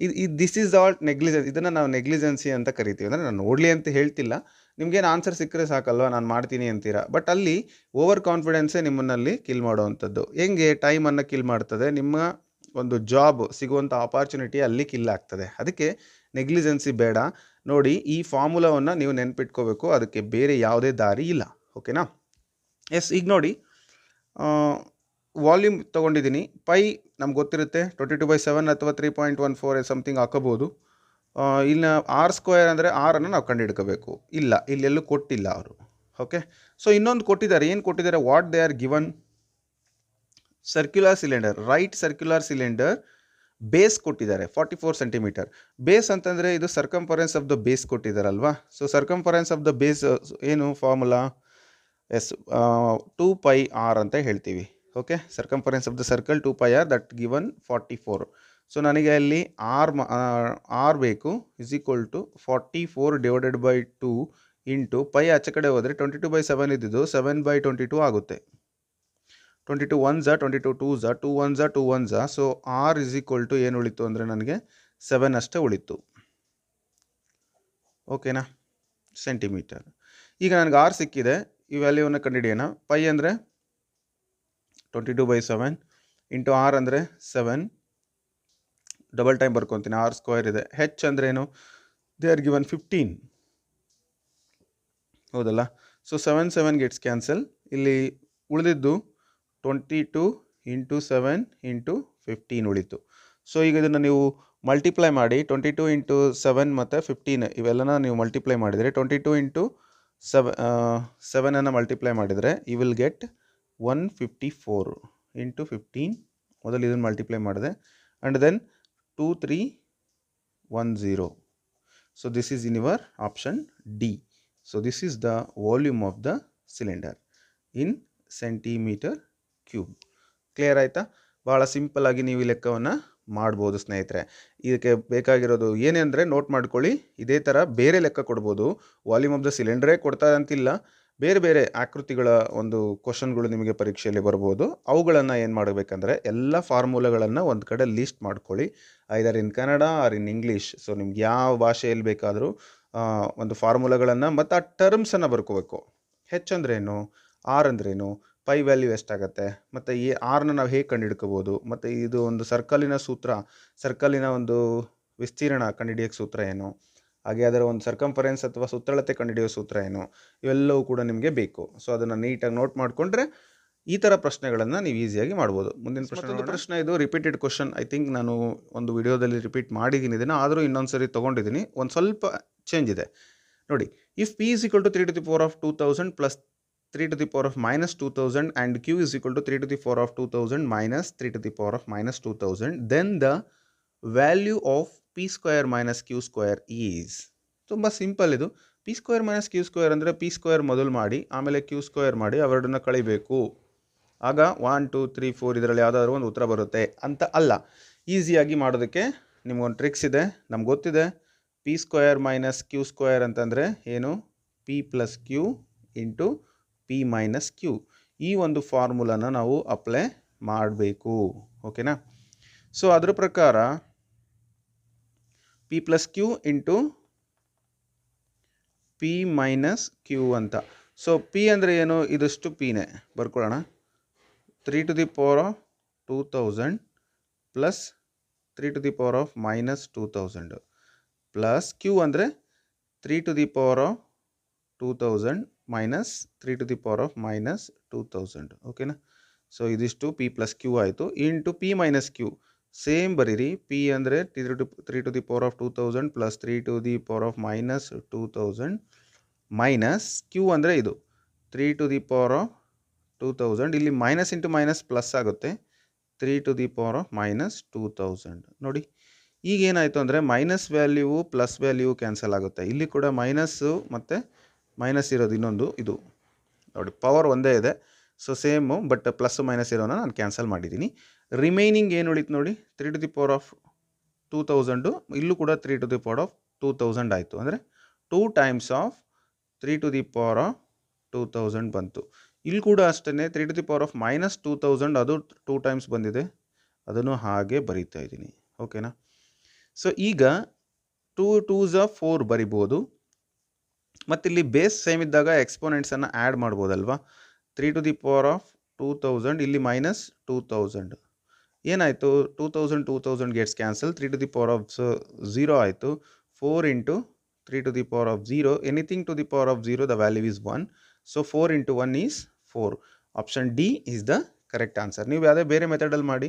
ಇದು ಇದು ದಿಸ್ ಈಸ್ ಆಲ್ ನೆಗ್ಲಿಜೆನ್ಸ್ ಇದನ್ನು ನಾವು ನೆಗ್ಲಿಜೆನ್ಸಿ ಅಂತ ಕರಿತೀವಿ. ಅಂದರೆ ನಾನು ನೋಡಲಿ ಅಂತ ಹೇಳ್ತಿಲ್ಲ. ನಿಮ್ಗೇನು ಆನ್ಸರ್ ಸಿಕ್ಕರೆ ಸಾಕಲ್ವಾ? ನಾನು ಮಾಡ್ತೀನಿ ಅಂತೀರಾ? ಬಟ್ ಅಲ್ಲಿ ಓವರ್ ಕಾನ್ಫಿಡೆನ್ಸೇ ನಿಮ್ಮನ್ನಲ್ಲಿ ಕಿಲ್ ಮಾಡುವಂಥದ್ದು. ಹೆಂಗೆ ಟೈಮನ್ನು ಕಿಲ್ ಮಾಡ್ತದೆ? ನಿಮ್ಮ ಒಂದು ಜಾಬ್ ಸಿಗುವಂಥ ಆಪರ್ಚುನಿಟಿ ಅಲ್ಲಿ ಕಿಲ್ ಆಗ್ತದೆ. ಅದಕ್ಕೆ ನೆಗ್ಲಿಜೆನ್ಸಿ ಬೇಡ. ನೋಡಿ, ಈ ಫಾರ್ಮುಲಾವನ್ನು ನೀವು ನೆನ್ಪಿಟ್ಕೋಬೇಕು. ಅದಕ್ಕೆ ಬೇರೆ ಯಾವುದೇ ದಾರಿ ಇಲ್ಲ. ಓಕೆನಾ? ಎಸ್ ಈಗ ನೋಡಿ ವಾಲ್ಯೂಮ್ ತೊಗೊಂಡಿದ್ದೀನಿ. ಪೈ ನಮ್ಗೆ ಗೊತ್ತಿರುತ್ತೆ, ಟ್ವೆಂಟಿ ಟು ಬೈ ಸೆವೆನ್ ಅಥವಾ three point one four something ಹಾಕೋಬೋದು. ಇನ್ನು ಆರ್ ಸ್ಕ್ವೇರ್ ಅಂದರೆ ಆರನ್ನು ನಾವು ಕಂಡುಹಿಡ್ಕೋಬೇಕು. ಇಲ್ಲ, ಇಲ್ಲೆಲ್ಲೂ ಕೊಟ್ಟಿಲ್ಲ ಅವರು. ಓಕೆ? ಸೊ ಇನ್ನೊಂದು ಕೊಟ್ಟಿದ್ದಾರೆ. ಏನು ಕೊಟ್ಟಿದ್ದಾರೆ? What they are given circular cylinder right circular cylinder base ಕೊಟ್ಟಿದ್ದಾರೆ ಫಾರ್ಟಿ ಫೋರ್ ಸೆಂಟಿಮೀಟರ್ ಬೇಸ್ ಅಂತಂದರೆ ಇದು circumference of the base ಕೊಟ್ಟಿದ್ದಾರಲ್ವಾ? So circumference of the base ಏನು formula is two pi r ಅಂತ ಹೇಳ್ತೀವಿ. Okay circumference of the circle two pi r that given forty four so ನನಗೆ ಅಲ್ಲಿ ಆರ್ ಆರ್ ಬೇಕು is equal to forty four divided by two into pi ಆಚೆ ಕಡೆ ಹೋದರೆ ಟ್ವೆಂಟಿ ಟು ಬೈ ಸೆವೆನ್ ಇದ್ದಿದ್ದು ಸೆವೆನ್ ಬೈ ಟ್ವೆಂಟಿ ಟು ಆಗುತ್ತೆ. ಟ್ವೆಂಟಿ ಟು ಒನ್ ಝಾ twenty two two Jha two one two one so r is equal to ಏನು ಉಳಿತು ಅಂದರೆ ನನಗೆ ಸೆವೆನ್ ಅಷ್ಟೇ ಉಳಿತು. ಓಕೆನಾ ಸೆಂಟಿಮೀಟರ್ ಈಗ ನನಗೆ ಆರ್ ಸಿಕ್ಕಿದೆ. ಈ ವ್ಯಾಲ್ಯೂವನ್ನು ಕಂಡುಹಿಡಿಯೋಣ. ಪೈ ಅಂದರೆ twenty two by seven into r ಅಂದರೆ ಸೆವೆನ್ ಡಬಲ್ ಟೈಮ್ ಬರ್ಕೊತೀನಿ. ಆರ್ ಸ್ಕ್ವೇರ್ ಇದೆ. ಹೆಚ್ ಏನು? ದೇ ಆರ್ ಗಿವನ್ ಫಿಫ್ಟೀನ್ ಹೌದಲ್ಲ? So seven seven gets cancel ಇಲ್ಲಿ ಉಳಿದಿದ್ದು twenty two into seven into fifteen ಉಳಿತು. ಸೊ ಈಗ ಇದನ್ನು ನೀವು ಮಲ್ಟಿಪ್ಲೈ ಮಾಡಿ ಟ್ವೆಂಟಿ ಟು ಇಂಟು ಸೆವೆನ್ ಮತ್ತು ಫಿಫ್ಟೀನ್ ಇವೆಲ್ಲನ ನೀವು ಮಲ್ಟಿಪ್ಲೈ ಮಾಡಿದರೆ ಟ್ವೆಂಟಿ ಟು ಇಂಟು ಸೆವೆ ಸೆವೆನನ್ನು ಮಲ್ಟಿಪ್ಲೈ ಮಾಡಿದರೆ you will get one fifty four into fifteen ಮೊದಲು ಇದನ್ನು ಮಲ್ಟಿಪ್ಲೈ ಮಾಡಿದೆ. And then two three one zero so this is in your option D so this is the volume of the cylinder in centimeter cube. Clear ಆಯಿತಾ? ಭಾಳ ಸಿಂಪಲ್ಲಾಗಿ ನೀವು ಈ ಲೆಕ್ಕವನ್ನು ಮಾಡ್ಬೋದು ಸ್ನೇಹಿತರೆ. ಇದಕ್ಕೆ ಬೇಕಾಗಿರೋದು ಏನೆಂದರೆ ನೋಟ್ ಮಾಡ್ಕೊಳ್ಳಿ. ಇದೇ ಥರ ಬೇರೆ ಲೆಕ್ಕ ಕೊಡ್ಬೋದು. ವಾಲ್ಯೂಮ್ ಆಫ್ ದ ಸಿಲಿಂಡ್ರೇ ಕೊಡ್ತಾರೆ ಅಂತಿಲ್ಲ. ಬೇರೆ ಬೇರೆ ಆಕೃತಿಗಳ ಒಂದು ಕ್ವಶನ್ಗಳು ನಿಮಗೆ ಪರೀಕ್ಷೆಯಲ್ಲಿ ಬರ್ಬೋದು. ಅವುಗಳನ್ನು ಏನು ಮಾಡಬೇಕಂದ್ರೆ ಎಲ್ಲ ಫಾರ್ಮುಲಾಗಳನ್ನು ಒಂದು ಕಡೆ ಲೀಸ್ಟ್ ಮಾಡ್ಕೊಳ್ಳಿ. Either in Kannada or in English so ನಿಮ್ಗೆ ಯಾವ ಭಾಷೆಯಲ್ಲಿ ಬೇಕಾದರೂ ಒಂದು ಫಾರ್ಮುಲಾಗಳನ್ನು ಮತ್ತು ಆ ಟರ್ಮ್ಸನ್ನು ಬರ್ಕೋಬೇಕು. ಹೆಚ್ ಅಂದ್ರೇನು ಆರ್ ಅಂದ್ರೇನು ಪೈ ವ್ಯಾಲ್ಯೂ ಎಷ್ಟಾಗತ್ತೆ? ಮತ್ತು ಈ ಆರ್ನ ನಾವು ಹೇಗೆ ಕಂಡುಹಿಡ್ಕೋಬೋದು ಮತ್ತು ಇದು ಒಂದು ಸರ್ಕಲಿನ ಸೂತ್ರ ಸರ್ಕಲಿನ ಒಂದು ವಿಸ್ತೀರ್ಣ ಕಂಡುಹಿಡಿಯೋಕ್ಕೆ ಸೂತ್ರ ಏನು? ಹಾಗೆ ಅದರ ಒಂದು ಸರ್ಕಂಫರೆನ್ಸ್ ಅಥವಾ ಸುತ್ತಳತೆ ಕಂಡುಹಿಡಿಯೋ ಸೂತ್ರ ಏನು? ಇವೆಲ್ಲವೂ ಕೂಡ ನಿಮಗೆ ಬೇಕು. ಸೊ ಅದನ್ನು ನೀಟಾಗಿ ನೋಟ್ ಮಾಡಿಕೊಂಡ್ರೆ ಈ ಥರ ಪ್ರಶ್ನೆಗಳನ್ನು ನೀವು ಈಸಿಯಾಗಿ ಮಾಡ್ಬೋದು. ಮುಂದಿನ ಪ್ರಶ್ನೆ ಒಂದು ಪ್ರಶ್ನೆ ಇದು ರಿಪೀಟೆಡ್ ಕ್ವಶನ್ ಐ ಥಿಂಕ್ ನಾನು ಒಂದು ವಿಡಿಯೋದಲ್ಲಿ ರಿಪೀಟ್ ಮಾಡಿದ್ದೀನಿ. ಇದನ್ನು ಆದರೂ ಇನ್ನೊಂದು ಸರಿ ತೊಗೊಂಡಿದ್ದೀನಿ. ಒಂದು ಸ್ವಲ್ಪ ಚೇಂಜ್ ಇದೆ. ನೋಡಿ if p is equal to three to the power of two thousand plus three to the power of minus two thousand and q is equal to three to the power of two thousand minus three to the power of minus two thousand then the value of p square minus q square is ತುಂಬ ಸಿಂಪಲ್ ಇದು. P square minus q square ಅಂದರೆ ಪಿ ಸ್ಕ್ವೇರ್ ಮೊದಲು ಮಾಡಿ, ಆಮೇಲೆ ಕ್ಯೂ ಸ್ಕ್ವೇರ್ ಮಾಡಿ ಅವೆರಡನ್ನ ಕಳಿಬೇಕು. ಆಗ ಒನ್ ಟು ತ್ರೀ ಫೋರ್ ಇದರಲ್ಲಿ ಯಾವುದಾದ್ರೂ ಒಂದು ಉತ್ತರ ಬರುತ್ತೆ ಅಂತ ಅಲ್ಲ. ಈಸಿಯಾಗಿ ಮಾಡೋದಕ್ಕೆ ನಿಮ್ಗೊಂದು ಟ್ರಿಕ್ಸ್ ಇದೆ. ನಮ್ಗೆ ಗೊತ್ತಿದೆ. P square minus q square ಅಂತಂದರೆ ಏನು? P plus q into p minus q ಈ ಒಂದು ಫಾರ್ಮುಲಾನ ನಾವು ಅಪ್ಲೈ ಮಾಡಬೇಕು. ಓಕೆನಾ ಸೊ ಅದರ ಪ್ರಕಾರ p plus q into p minus q ಅಂತ. ಸೊ ಪಿ ಅಂದರೆ ಏನು? ಇದಷ್ಟು ಪಿನೇ ಬರ್ಕೊಳ್ಳೋಣ. Three to the power of two thousand plus three to the power of minus two thousand plus q ಅಂದರೆ three to the power of two thousand minus three to the power of minus two thousand ಓಕೆನಾ ಸೊ ಇದಿಷ್ಟು ಪಿ ಪ್ಲಸ್ ಕ್ಯೂ ಆಯಿತು. Into p minus q same ಬರೀರಿ. ಪಿ ಅಂದರೆ three to three to the power of two thousand plus three to the power of minus two thousand minus q ಅಂದರೆ ಇದು. Three to the power of two thousand ಇಲ್ಲಿ ಮೈನಸ್ ಇಂಟು ಮೈನಸ್ ಪ್ಲಸ್ ಆಗುತ್ತೆ. Three to the power of minus two thousand ನೋಡಿ ಈಗ ಏನಾಯಿತು ಅಂದರೆ minus value plus value cancel ಆಗುತ್ತೆ. ಇಲ್ಲಿ ಕೂಡ ಮೈನಸ್ಸು ಮತ್ತು ಮೈನಸ್ ಇರೋದು ಇನ್ನೊಂದು, ಇದು. ನೋಡಿ ಪವರ್ ಒಂದೇ ಇದೆ. So same but plus minus ಇರೋನ ನಾನು ಕ್ಯಾನ್ಸಲ್ ಮಾಡಿದ್ದೀನಿ ರಿಮೈನಿಂಗ್ ಏನು ಉಳಿತು ನೋಡಿ? Three to the power of two thousand ಇಲ್ಲೂ ಕೂಡ three to the power of two thousand ಆಯಿತು. ಅಂದರೆ two times of three to the power of two thousand ಬಂತು. ಇಲ್ಲಿ ಕೂಡ ಅಷ್ಟೇ three to the power of minus two thousand ಅದು ಟೂ ಟೈಮ್ಸ್ ಬಂದಿದೆ. ಅದನ್ನು ಹಾಗೆ ಬರೀತಾ ಇದ್ದೀನಿ ಓಕೆನಾ ಸೊ ಈಗ ಟೂ ಟೂಸ್ ಆಫ್ ಫೋರ್ ಬರಿಬೋದು. ಮತ್ತು ಇಲ್ಲಿ ಬೇಸ್ ಸೇಮ್ ಇದ್ದಾಗ ಎಕ್ಸ್ಪೋನೆಂಟ್ಸನ್ನು add ಮಾಡ್ಬೋದಲ್ವಾ? Three to the power of two thousand ಇಲ್ಲಿ ಮೈನಸ್ ಟೂ ತೌಸಂಡ್ ಏನಾಯಿತು? Two thousand two thousand gets cancel three to the power of zero ಆಯಿತು. Four into three to the power of zero anything to the power of zero the value is one so four into one is four option D is the correct answer ನೀವು ಯಾವುದೇ ಬೇರೆ ಮೆಥಡಲ್ಲಿ ಮಾಡಿ,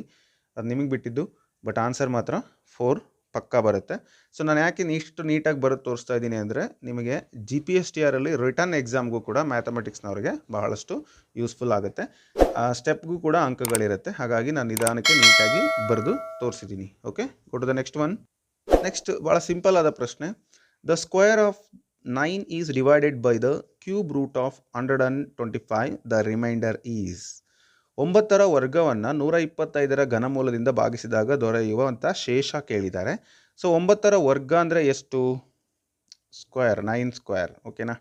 ಅದು ನಿಮಗೆ ಬಿಟ್ಟಿದ್ದು ಬಟ್ ಆನ್ಸರ್ ಮಾತ್ರ ಫೋರ್ ಪಕ್ಕಾ ಬರುತ್ತೆ. ಸೊ ನಾನು ಯಾಕೆ ಇಷ್ಟು ನೀಟಾಗಿ ಬರೋದು ತೋರಿಸ್ತಾ ಇದ್ದೀನಿ ಅಂದರೆ, ನಿಮಗೆ ಜಿ ಪಿ ಎಸ್ ಟಿ ಆರಲ್ಲಿ ರಿಟರ್ನ್ ಎಕ್ಸಾಮ್ಗೂ ಕೂಡ ಮ್ಯಾಥಮೆಟಿಕ್ಸ್ನವ್ರಿಗೆ ಬಹಳಷ್ಟು ಯೂಸ್ಫುಲ್ ಆಗುತ್ತೆ. ಆ ಸ್ಟೆಪ್ಗೂ ಕೂಡ ಅಂಕಗಳಿರುತ್ತೆ. ಹಾಗಾಗಿ ನಾನು ನಿಧಾನಕ್ಕೆ ನೀಟಾಗಿ ಬರೆದು ತೋರಿಸಿದ್ದೀನಿ okay go to the next one next ಭಾಳ ಸಿಂಪಲ್ ಆದ ಪ್ರಶ್ನೆ. The square of nine is divided by the cube root of hundred and twenty five the reminder is ಒಂಬತ್ತರ ವರ್ಗವನ್ನು ನೂರ ಇಪ್ಪತ್ತೈದರ ಘನಮೂಲದಿಂದ ಭಾಗಿಸಿದಾಗ ದೊರೆಯುವಂಥ ಶೇಷ ಕೇಳಿದ್ದಾರೆ. ಸೊ ಒಂಬತ್ತರ ವರ್ಗ ಅಂದರೆ ಎಷ್ಟು? ಸ್ಕ್ವೇರ್ ನೈನ್ ಸ್ಕ್ವೇರ್ ಓಕೆನಾ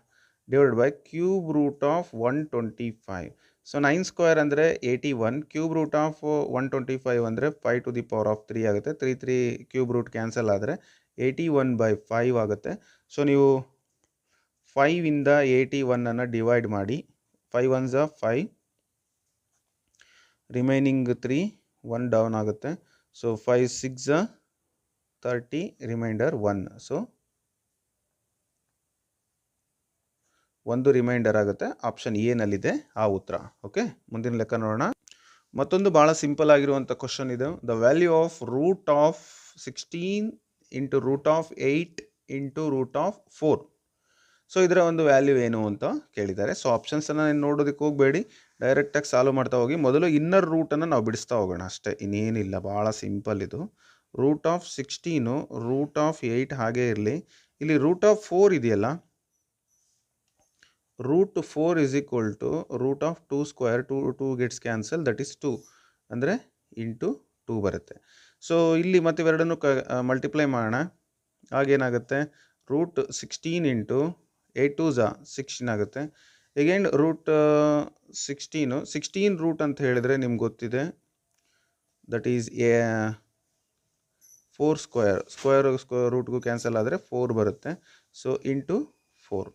divide by cube root of one twenty five so nine square ಅಂದರೆ eighty one cube root of one twenty five ಅಂದರೆ five to the power of three ಆಗುತ್ತೆ. Three three cube root cancel ಆದರೆ ಏಯ್ಟಿ ಒನ್ ಬೈ ಫೈವ್ ಆಗುತ್ತೆ. ಸೊ ನೀವು ಫೈವಿಂದ ಏಯ್ಟಿ ಒನ್ನನ್ನು ಡಿವೈಡ್ ಮಾಡಿ five one ಝ five remaining three one down ಆಗುತ್ತೆ. So five six thirty reminder one so ಒಂದು ರಿಮೈಂಡರ್ ಆಗುತ್ತೆ. ಆಪ್ಷನ್ ಏನಲ್ಲಿದೆ ಆ ಉತ್ತರ. ಓಕೆ ಮುಂದಿನ ಲೆಕ್ಕ ನೋಡೋಣ. ಮತ್ತೊಂದು ಭಾಳ ಸಿಂಪಲ್ ಆಗಿರುವಂಥ ಕ್ವಶನ್ ಇದು. The value of root of sixteen into root of eight into root of four so ಇದರ ಒಂದು ವ್ಯಾಲ್ಯೂ ಏನು ಅಂತ ಕೇಳಿದ್ದಾರೆ. ಸೊ ಆಪ್ಷನ್ಸನ್ನು ನೋಡೋದಕ್ಕೆ ಹೋಗಬೇಡಿ. ಡೈರೆಕ್ಟಾಗಿ ಸಾಲ್ವ್ ಮಾಡ್ತಾ ಹೋಗಿ ಮೊದಲು ಇನ್ನರ್ ರೂಟನ್ನು ನಾವು ಬಿಡಿಸ್ತಾ ಹೋಗೋಣ ಅಷ್ಟೇ, ಇನ್ನೇನಿಲ್ಲ, ಭಾಳ ಸಿಂಪಲ್ ಇದು. Root of sixteen root of eight ಹಾಗೇ ಇರಲಿ. ಇಲ್ಲಿ ರೂಟ್ ಆಫ್ ಫೋರ್ ಇದೆಯಲ್ಲ root four is equal to root of two square to two gets cancel that is two ಅಂದರೆ ಇಂಟು ಟೂ ಬರುತ್ತೆ. ಸೊ ಇಲ್ಲಿ ಮತ್ತೆ ಇವೆರಡನ್ನು ಕ ಮಲ್ಟಿಪ್ಲೈ ಮಾಡೋಣ. ಆಗೇನಾಗುತ್ತೆ root sixteen into eight two ಝ sixteen ಆಗುತ್ತೆ again root sixteen sixteen root ಅಂತ ಹೇಳಿದರೆ ನಿಮ್ಗೆ ಗೊತ್ತಿದೆ. That is a four square square ರೂಟ್ಗೂ cancel ಆದರೆ ಫೋರ್ ಬರುತ್ತೆ. ಸೊ ಇಂಟು ಫೋರ್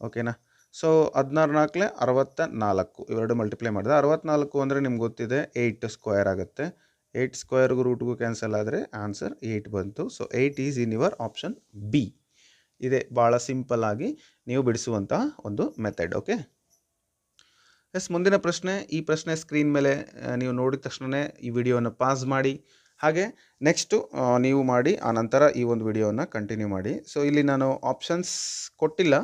ಓಕೆನಾ ಸೊ ಹದಿನಾರು ನಾಲ್ಕಲೆ ಅರವತ್ತ ನಾಲ್ಕು ಇವೆರಡು ಮಲ್ಟಿಪ್ಲೈ ಮಾಡಿದೆ ಅರವತ್ತ್ನಾಲ್ಕು ಅಂದರೆ ನಿಮ್ಗೆ ಗೊತ್ತಿದೆ ಏಯ್ಟ್ ಸ್ಕ್ವೇರ್ ಆಗುತ್ತೆ. ಏಯ್ಟ್ ಸ್ಕ್ವೇರ್ಗೂ ರೂಟ್ಗೂ ಕ್ಯಾನ್ಸಲ್ ಆದರೆ ಆನ್ಸರ್ ಏಯ್ಟ್ ಬಂತು. So eight is in your option B ಇದೆ, ಭಾಳ ಸಿಂಪಲ್ ಆಗಿ ನೀವು ಬಿಡಿಸುವಂತಹ ಒಂದು ಮೆಥಡ್ ಓಕೆ ಎಸ್ ಮುಂದಿನ ಪ್ರಶ್ನೆ, ಈ ಪ್ರಶ್ನೆ ಸ್ಕ್ರೀನ್ ಮೇಲೆ ನೀವು ನೋಡಿದ ತಕ್ಷಣವೇ ಈ ವಿಡಿಯೋನ ಪಾಸ್ ಮಾಡಿ. ಹಾಗೆ ನೆಕ್ಸ್ಟು ನೀವು ಮಾಡಿ, ಆ ನಂತರ ಈ ಒಂದು ವಿಡಿಯೋವನ್ನು ಕಂಟಿನ್ಯೂ ಮಾಡಿ. ಸೊ ಇಲ್ಲಿ ನಾನು ಆಪ್ಷನ್ಸ್ ಕೊಟ್ಟಿಲ್ಲ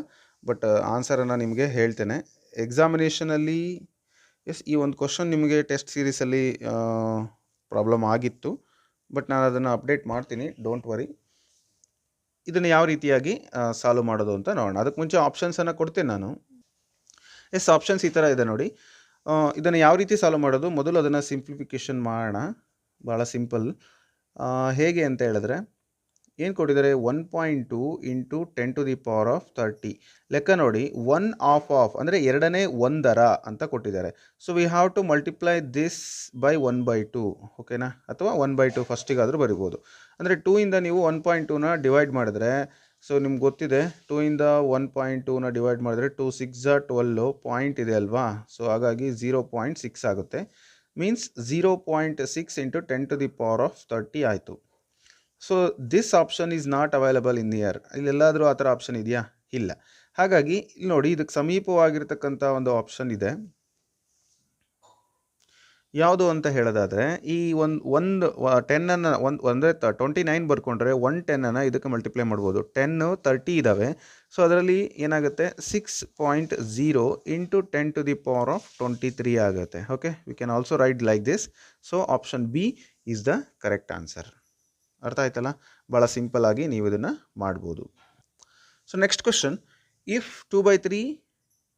ಬಟ್ ಆನ್ಸರನ್ನು ನಿಮಗೆ ಹೇಳ್ತೇನೆ. ಎಕ್ಸಾಮಿನೇಷನಲ್ಲಿ ಎಸ್ ಈ ಒಂದು ಕ್ವಶನ್ ನಿಮಗೆ ಟೆಸ್ಟ್ ಸೀರೀಸಲ್ಲಿ ಪ್ರಾಬ್ಲಮ್ ಆಗಿತ್ತು ಬಟ್ ನಾನು ಅದನ್ನು ಅಪ್ಡೇಟ್ ಮಾಡ್ತೀನಿ ಡೋಂಟ್ ವರಿ ಇದನ್ನು ಯಾವ ರೀತಿಯಾಗಿ ಸಾಲ್ವ್ ಮಾಡೋದು ಅಂತ ನೋಡೋಣ. ಅದಕ್ಕೆ ಮುಂಚೆ ಆಪ್ಷನ್ಸನ್ನು ಕೊಡ್ತೇನೆ ನಾನು. ಎಸ್ ಆಪ್ಷನ್ಸ್ ಈ ಥರ ಇದೆ ನೋಡಿ. ಇದನ್ನು ಯಾವ ರೀತಿ ಸಾಲ್ವ್ ಮಾಡೋದು? ಮೊದಲು ಅದನ್ನು ಸಿಂಪ್ಲಿಫಿಕೇಶನ್ ಮಾಡೋಣ. ಭಾಳ ಸಿಂಪಲ್ ಹೇಗೆ ಅಂತ ಹೇಳಿದ್ರೆ ಏನು ಕೊಟ್ಟಿದ್ದಾರೆ? One point two into ten to the power of thirty ಲೆಕ್ಕ ನೋಡಿ ಒನ್ ಆಫ್ ಆಫ್ ಅಂದರೆ ಎರಡನೇ ಒಂದರ ಅಂತ ಕೊಟ್ಟಿದ್ದಾರೆ. So we have to multiply this by one by two ಓಕೆನಾ ಅಥವಾ ಒನ್ ಬೈ ಟು ಫಸ್ಟಿಗಾದರೂ ಬರಿಬೋದು. ಅಂದರೆ ಟೂ ಇಂದ ನೀವು ಒನ್ ಪಾಯಿಂಟ್ ಟೂನ ಡಿವೈಡ್ ಮಾಡಿದ್ರೆ ಸೊ ನಿಮ್ಗೆ ಗೊತ್ತಿದೆ ಟೂ ಇಂದ ಒನ್ ಪಾಯಿಂಟ್ ಟೂನ ಡಿವೈಡ್ ಮಾಡಿದ್ರೆ ಟೂ ಸಿಕ್ಸ್ ಟ್ವೆಲ್ಲು ಪಾಯಿಂಟ್ ಇದೆ ಅಲ್ವಾ? ಸೊ ಹಾಗಾಗಿ ಝೀರೋ ಪಾಯಿಂಟ್ ಸಿಕ್ಸ್ ಆಗುತ್ತೆ. Means zero point six into ten to the power of thirty ಆಯಿತು. So this option is not available in here ಇಲ್ಲೆಲ್ಲಾದರೂ ಆ ಥರ ಆಪ್ಷನ್ ಇದೆಯಾ? ಇಲ್ಲ. ಹಾಗಾಗಿ, ಇಲ್ಲಿ ನೋಡಿ, ಇದಕ್ಕೆ ಸಮೀಪವಾಗಿರ್ತಕ್ಕಂಥ ಒಂದು ಆಪ್ಷನ್ ಇದೆ. ಯಾವುದು ಅಂತ ಹೇಳೋದಾದರೆ, ಈ ಒಂದು ಒಂದು ಟೆನ್ನನ್ನು ಒಂದು, ಅಂದರೆ ಟ್ವೆಂಟಿ ನೈನ್ ಬರ್ಕೊಂಡ್ರೆ ಒನ್ ಟೆನ್ನನ್ನು ಇದಕ್ಕೆ ಮಲ್ಟಿಪ್ಲೈ ಮಾಡ್ಬೋದು. ಟೆನ್ನು ತರ್ಟಿ ಇದ್ದಾವೆ ಸೊ ಅದರಲ್ಲಿ ಏನಾಗುತ್ತೆ? Six point zero into ten to the power of twenty three ಆಗುತ್ತೆ. Okay we can also write like this so option B is the correct answer ಅರ್ಥ ಆಯ್ತಲ್ಲ? ಭಾಳ ಸಿಂಪಲ್ ಆಗಿ ನೀವು ಇದನ್ನು ಮಾಡ್ಬೋದು. So next question if two by three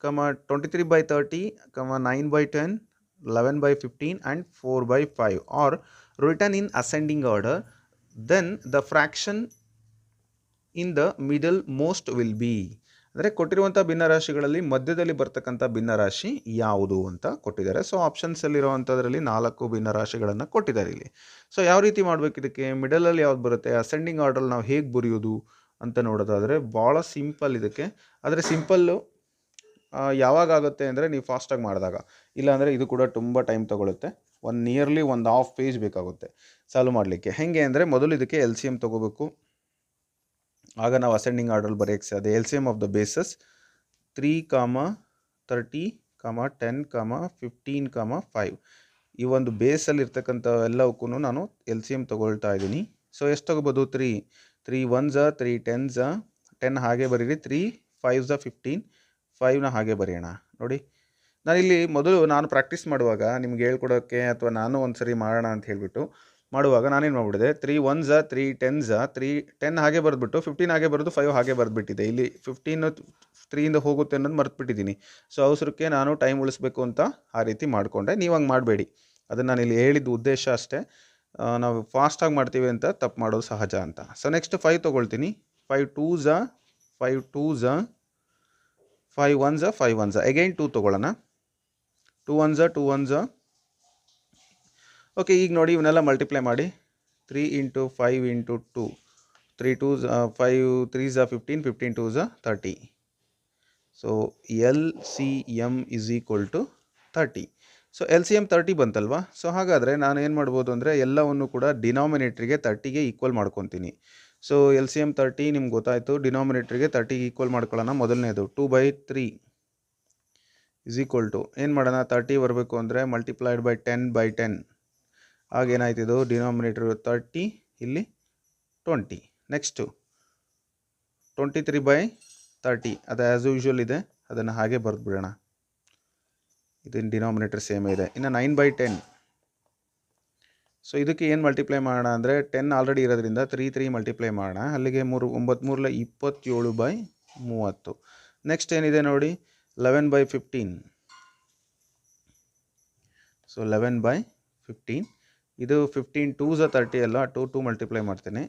comma twenty three by thirty comma nine by ten eleven by fifteen and four by five are written in ascending order then the fraction in the middle most will be ಅಂದರೆ ಕೊಟ್ಟಿರುವಂಥ ಭಿನ್ನರಾಶಿಗಳಲ್ಲಿ ಮಧ್ಯದಲ್ಲಿ ಬರ್ತಕ್ಕಂಥ ಭಿನ್ನರಾಶಿ ಯಾವುದು ಅಂತ ಕೊಟ್ಟಿದ್ದಾರೆ. ಸೊ ಆಪ್ಷನ್ಸಲ್ಲಿರುವಂಥದ್ರಲ್ಲಿ ನಾಲ್ಕು ಭಿನ್ನರಾಶಿಗಳನ್ನು ಕೊಟ್ಟಿದ್ದಾರೆ ಇಲ್ಲಿ. ಸೊ ಯಾವ ರೀತಿ ಮಾಡಬೇಕು ಇದಕ್ಕೆ? ಮಿಡಲಲ್ಲಿ ಯಾವ್ದು ಬರುತ್ತೆ? ಅಸೆಂಡಿಂಗ್ ಆರ್ಡರ್ ನಾವು ಹೇಗೆ ಬರೆಯೋದು ಅಂತ ನೋಡೋದಾದರೆ ಭಾಳ ಸಿಂಪಲ್ ಇದಕ್ಕೆ. ಆದರೆ ಸಿಂಪಲ್ಲು ಯಾವಾಗ ಆಗುತ್ತೆ ಅಂದರೆ ನೀವು ಫಾಸ್ಟಾಗಿ ಮಾಡಿದಾಗ. ಇಲ್ಲಾಂದರೆ ಇದು ಕೂಡ ತುಂಬ ಟೈಮ್ ತೊಗೊಳುತ್ತೆ. ಒಂದು ನಿಯರ್ಲಿ ಒಂದು ಹಾಫ್ ಪೇಜ್ ಬೇಕಾಗುತ್ತೆ. ಸಾಲ್ವ್ ಮಾಡಲಿಕ್ಕೆ. ಹೇಗೆ ಅಂದರೆ ಮೊದಲು ಇದಕ್ಕೆ ಎಲ್ ಸಿ ಎಂ ತೊಗೋಬೇಕು. ಆಗ ನಾವು ಅಸೆಂಡಿಂಗ್ ಆರ್ಡರ್ ಬರೆಯೋಕ್ಕೆ ಸಾಧ್ಯ L C M of the bases three comma thirty comma ten comma fifteen comma five ಈ ಒಂದು ಬೇಸಲ್ಲಿ ಇರ್ತಕ್ಕಂಥ ಎಲ್ಲವಕ್ಕೂ ನಾನು ಎಲ್ ಸಿ ಎಂ ತೊಗೊಳ್ತಾ ಇದ್ದೀನಿ. ಸೊ ಎಷ್ಟು ತೊಗೋಬೋದು? ತ್ರೀ ತ್ರೀ ಒನ್ ಝ ತ್ರೀ ಟೆನ್ ಝ ಟೆನ್ ಹಾಗೆ ಬರೀರಿ. ತ್ರೀ ಫೈವ್ ಝ ಫಿಫ್ಟೀನ್ ಫೈವ್ನ ಹಾಗೆ ಬರೆಯೋಣ. ನೋಡಿ. ನಾನಿಲ್ಲಿ ಮೊದಲು ನಾನು ಪ್ರಾಕ್ಟೀಸ್ ಮಾಡುವಾಗ ನಿಮ್ಗೆ ಹೇಳ್ಕೊಡೋಕ್ಕೆ ಅಥವಾ ನಾನು ಒಂದು ಸರಿ ಮಾಡೋಣ ಅಂತ ಹೇಳಿಬಿಟ್ಟು ಮಾಡುವಾಗ ನಾನೇನು ಮಾಡಿಬಿಡಿದೆ ತ್ರೀ ಒನ್ ಝ ತ್ರೀ ಟೆನ್ ಝ ತ್ರೀ ಟೆನ್ ಹಾಗೆ ಬರೆದ್ಬಿಟ್ಟು ಫಿಫ್ಟೀನ್ ಹಾಗೆ ಬರೆದು ಫೈವ್ ಹಾಗೆ ಬರೆದ್ಬಿಟ್ಟಿದೆ. ಇಲ್ಲಿ ಫಿಫ್ಟೀನ್ ತ್ರೀಯಿಂದ ಹೋಗುತ್ತೆ ಅನ್ನೋದು ಮರೆತುಬಿಟ್ಟಿದ್ದೀನಿ. ಸೊ ಅವಸರಕ್ಕೆ ನಾನು ಟೈಮ್ ಉಳಿಸ್ಬೇಕು ಅಂತ ಆ ರೀತಿ ಮಾಡಿಕೊಂಡೆ. ನೀವು ಹಂಗೆ ಮಾಡಬೇಡಿ. ಅದನ್ನು ನಾನು ಇಲ್ಲಿ ಹೇಳಿದ ಉದ್ದೇಶ ಅಷ್ಟೇ. ನಾವು ಫಾಸ್ಟಾಗಿ ಮಾಡ್ತೀವಿ ಅಂತ ತಪ್ಪು ಮಾಡೋದು ಸಹಜ ಅಂತ. ಸೊ ನೆಕ್ಸ್ಟ್ ಫೈವ್ ತೊಗೊಳ್ತೀನಿ. ಫೈವ್ ಟೂ ಝ ಫೈವ್ ಟೂ ಝ ಫೈವ್ ಒನ್ ಝ ಫೈವ್ ಒನ್ ಝ ಅಗೈನ್ ಟೂ ತೊಗೊಳ್ಳೋಣ. ಟೂ ಒನ್ ಝ ಟೂ ಒನ್ ಝ ಓಕೆ ಈಗ ನೋಡಿ ಇವನ್ನೆಲ್ಲ ಮಲ್ಟಿಪ್ಲೈ ಮಾಡಿ. Three into five into two three two five three ಝ fifteen fifteen two ಝ thirty so L C M is equal to thirty so L C M thirty ಬಂತಲ್ವಾ? So ಹಾಗಾದರೆ ನಾನು ಏನು ಮಾಡ್ಬೋದು ಅಂದರೆ ಎಲ್ಲವನ್ನು ಕೂಡ ಡಿನಾಮಿನೇಟ್ರಿಗೆ ತರ್ಟಿಗೆ ಈಕ್ವಲ್ ಮಾಡ್ಕೊತೀನಿ. So L C M thirty ನಿಮ್ಗೆ ಗೊತ್ತಾಯಿತು ಡಿನಾಮಿನೇಟ್ರಿಗೆ ತರ್ಟಿಗೆ ಈಕ್ವಲ್ ಮಾಡ್ಕೊಳ್ಳೋಣ. ಮೊದಲನೇದು two by three is equal to ಏನು ಮಾಡೋಣ? ತರ್ಟಿ ಬರಬೇಕು ಅಂದರೆ multiplied by ten by ten ಆಗೇನಾಯ್ತಿದು denominator thirty ಇಲ್ಲಿ twenty next twenty three by thirty ಅದು ಆ್ಯಸ್ ಯೂಶ್ವಲ್ ಇದೆ. ಅದನ್ನು ಹಾಗೆ ಬರೆದ್ಬಿಡೋಣ. ಇದನ್ನು ಡಿನಾಮಿನೇಟರ್ ಸೇಮ್ ಇದೆ. ಇನ್ನು ನೈನ್ ಬೈ ಟೆನ್ ಸೊ ಇದಕ್ಕೆ ಏನು ಮಲ್ಟಿಪ್ಲೈ ಮಾಡೋಣ ಅಂದರೆ ಟೆನ್ ಆಲ್ರೆಡಿ ಇರೋದ್ರಿಂದ ತ್ರೀ ತ್ರೀ ಮಲ್ಟಿಪ್ಲೈ ಮಾಡೋಣ. ಅಲ್ಲಿಗೆ ಮೂರು ಒಂಬತ್ತು ಮೂರಲ ಇಪ್ಪತ್ತೇಳು ಬೈ ಮೂವತ್ತು. ನೆಕ್ಸ್ಟ್ ಏನಿದೆ ನೋಡಿ? Eleven by fifteen so eleven by fifteen ಇದು ಫಿಫ್ಟೀನ್ ಟೂಸ ತರ್ಟಿ ಅಲ್ಲ ಟೂ ಟೂ ಮಲ್ಟಿಪ್ಲೈ ಮಾಡ್ತೀನಿ.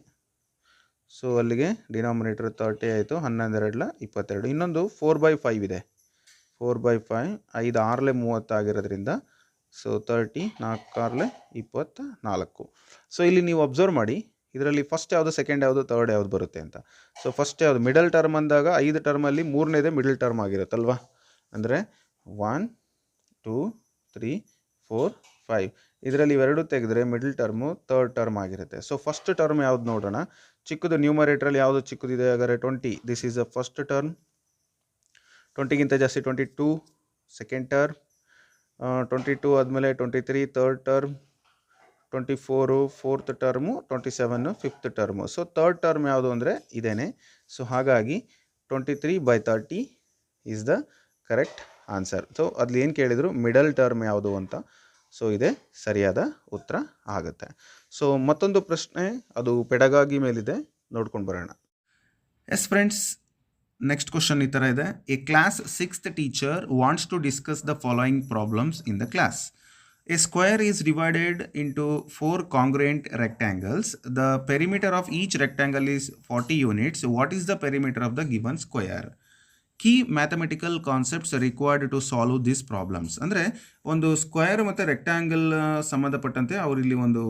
ಸೊ ಅಲ್ಲಿಗೆ ಡಿನಾಮಿನೇಟರ್ ತರ್ಟಿ ಆಯಿತು ಹನ್ನೊಂದೆರಡಲ ಇಪ್ಪತ್ತೆರಡು. ಇನ್ನೊಂದು ಫೋರ್ ಬೈ ಫೈವ್ ಇದೆ. ಫೋರ್ ಬೈ ಫೈವ್ ಐದು ಆರಲೆ ಮೂವತ್ತಾಗಿರೋದ್ರಿಂದ ಸೊ ತರ್ಟಿ ನಾಲ್ಕಾರಲೆ ಇಪ್ಪತ್ತ ನಾಲ್ಕು ಸೊ ಇಲ್ಲಿ ನೀವು ಅಬ್ಸರ್ವ್ ಮಾಡಿ, ಇದರಲ್ಲಿ ಫಸ್ಟ್ ಯಾವುದು ಸೆಕೆಂಡ್ ಯಾವುದು ತರ್ಡ್ ಯಾವುದು ಬರುತ್ತೆ ಅಂತ. ಸೊ ಫಸ್ಟ್ ಯಾವುದು ಮಿಡಲ್ ಟರ್ಮ್ ಅಂದಾಗ ಐದು ಟರ್ಮಲ್ಲಿ ಮೂರನೇದೇ ಮಿಡಲ್ ಟರ್ಮ್ ಆಗಿರುತ್ತಲ್ವಾ? ಅಂದರೆ one two three four five ಇದರಲ್ಲಿ ಇವೆರಡು ತೆಗೆದ್ರೆ ಮಿಡಲ್ ಟರ್ಮು ತರ್ಡ್ ಟರ್ಮ್ ಆಗಿರುತ್ತೆ. ಸೊ ಫಸ್ಟ್ ಟರ್ಮ್ ಯಾವ್ದು ನೋಡೋಣ? ಚಿಕ್ಕದು ನ್ಯೂಮರೇಟ್ರಲ್ಲಿ ಯಾವುದು ಚಿಕ್ಕದಿದೆ? ಹಾಗಾದ್ರೆ twenty this is a first term ಟ್ವೆಂಟಿಗಿಂತ ಜಾಸ್ತಿ twenty two second term twenty two ಆದಮೇಲೆ twenty three third term twenty four fourth term twenty seven fifth term so third term ಯಾವುದು ಅಂದರೆ ಇದೇನೆ. ಸೊ ಹಾಗಾಗಿ twenty three by thirty is the correct answer so ಅಲ್ಲಿ ಏನು ಕೇಳಿದರು? ಮಿಡಲ್ ಟರ್ಮ್ ಯಾವುದು ಅಂತ. ಸೊ ಇದೇ ಸರಿಯಾದ ಉತ್ತರ ಆಗುತ್ತೆ ಸೊ ಮತ್ತೊಂದು ಪ್ರಶ್ನೆ, ಅದು ಪೆಡಗಾಗಿ ಮೇಲಿದೆ ನೋಡ್ಕೊಂಡು ಬರೋಣ ಎಸ್ ಫ್ರೆಂಡ್ಸ್ ನೆಕ್ಸ್ಟ್ ಕ್ವಶನ್ ಈ ಥರ ಇದೆ a class sixth teacher wants to discuss the following problems in the class a square is divided into four congruent rectangles. The perimeter of each rectangle is 40 units. What is the perimeter of the given square? Key mathematical concepts required to solve this problems ಅಂದರೆ ಒಂದು ಸ್ಕ್ವೇರ್ ಮತ್ತು ರೆಕ್ಟ್ಯಾಂಗಲ್ ಸಂಬಂಧಪಟ್ಟಂತೆ ಅವರಿಲ್ಲಿ ಒಂದು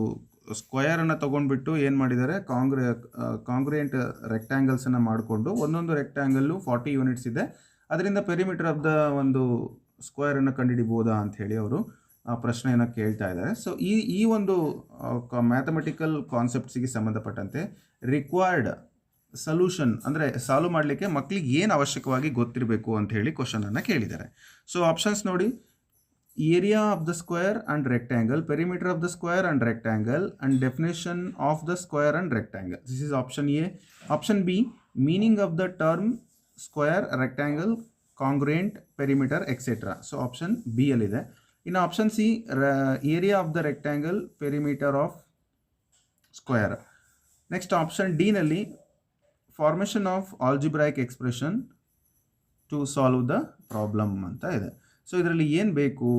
ಸ್ಕ್ವಯರನ್ನು ತೊಗೊಂಡ್ಬಿಟ್ಟು ಏನು ಮಾಡಿದ್ದಾರೆ? ಕಾಂಗ್ರೆ ಕಾಂಗ್ರೆಂಟ್ ರೆಕ್ಟ್ಯಾಂಗಲ್ಸನ್ನು ಮಾಡಿಕೊಂಡು ಒಂದೊಂದು ರೆಕ್ಟ್ಯಾಂಗಲ್ಲು ಫಾರ್ಟಿ ಯೂನಿಟ್ಸ್ ಇದೆ. ಅದರಿಂದ ಪೆರಿಮೀಟರ್ ಆಫ್ ದ ಒಂದು ಸ್ಕ್ವೇರನ್ನು ಕಂಡುಹಿಡಿಬೋದಾ ಅಂಥೇಳಿ ಅವರು, ಆ, ಪ್ರಶ್ನೆಯನ್ನು ಕೇಳ್ತಾ ಇದ್ದಾರೆ. ಸೊ ಈ ಈ ಒಂದು ಮ್ಯಾಥಮೆಟಿಕಲ್ ಕಾನ್ಸೆಪ್ಟ್ಸಿಗೆ ಸಂಬಂಧಪಟ್ಟಂತೆ ರಿಕ್ವೈರ್ಡ್ ಸೊಲ್ಯೂಷನ್ ಅಂದರೆ ಸಾಲ್ವ್ ಮಾಡಲಿಕ್ಕೆ ಮಕ್ಕಳಿಗೆ ಏನು ಅವಶ್ಯಕವಾಗಿ ಗೊತ್ತಿರಬೇಕು ಅಂತ ಹೇಳಿ ಕ್ವಶನನ್ನು ಕೇಳಿದ್ದಾರೆ. ಸೊ ಆಪ್ಷನ್ಸ್ ನೋಡಿ area of the square and rectangle perimeter of the square and rectangle and definition of the square and rectangle this is option a option b meaning of the term square rectangle congruent perimeter etcetera so option b ಅಲ್ಲಿದೆ. ಇನ್ನು option c area of the rectangle perimeter of square next option ಡಿನಲ್ಲಿ formation of algebraic expression to solve the problem ಅಂತ ಇದೆ. ಸೊ ಇದರಲ್ಲಿ ಏನು ಬೇಕು?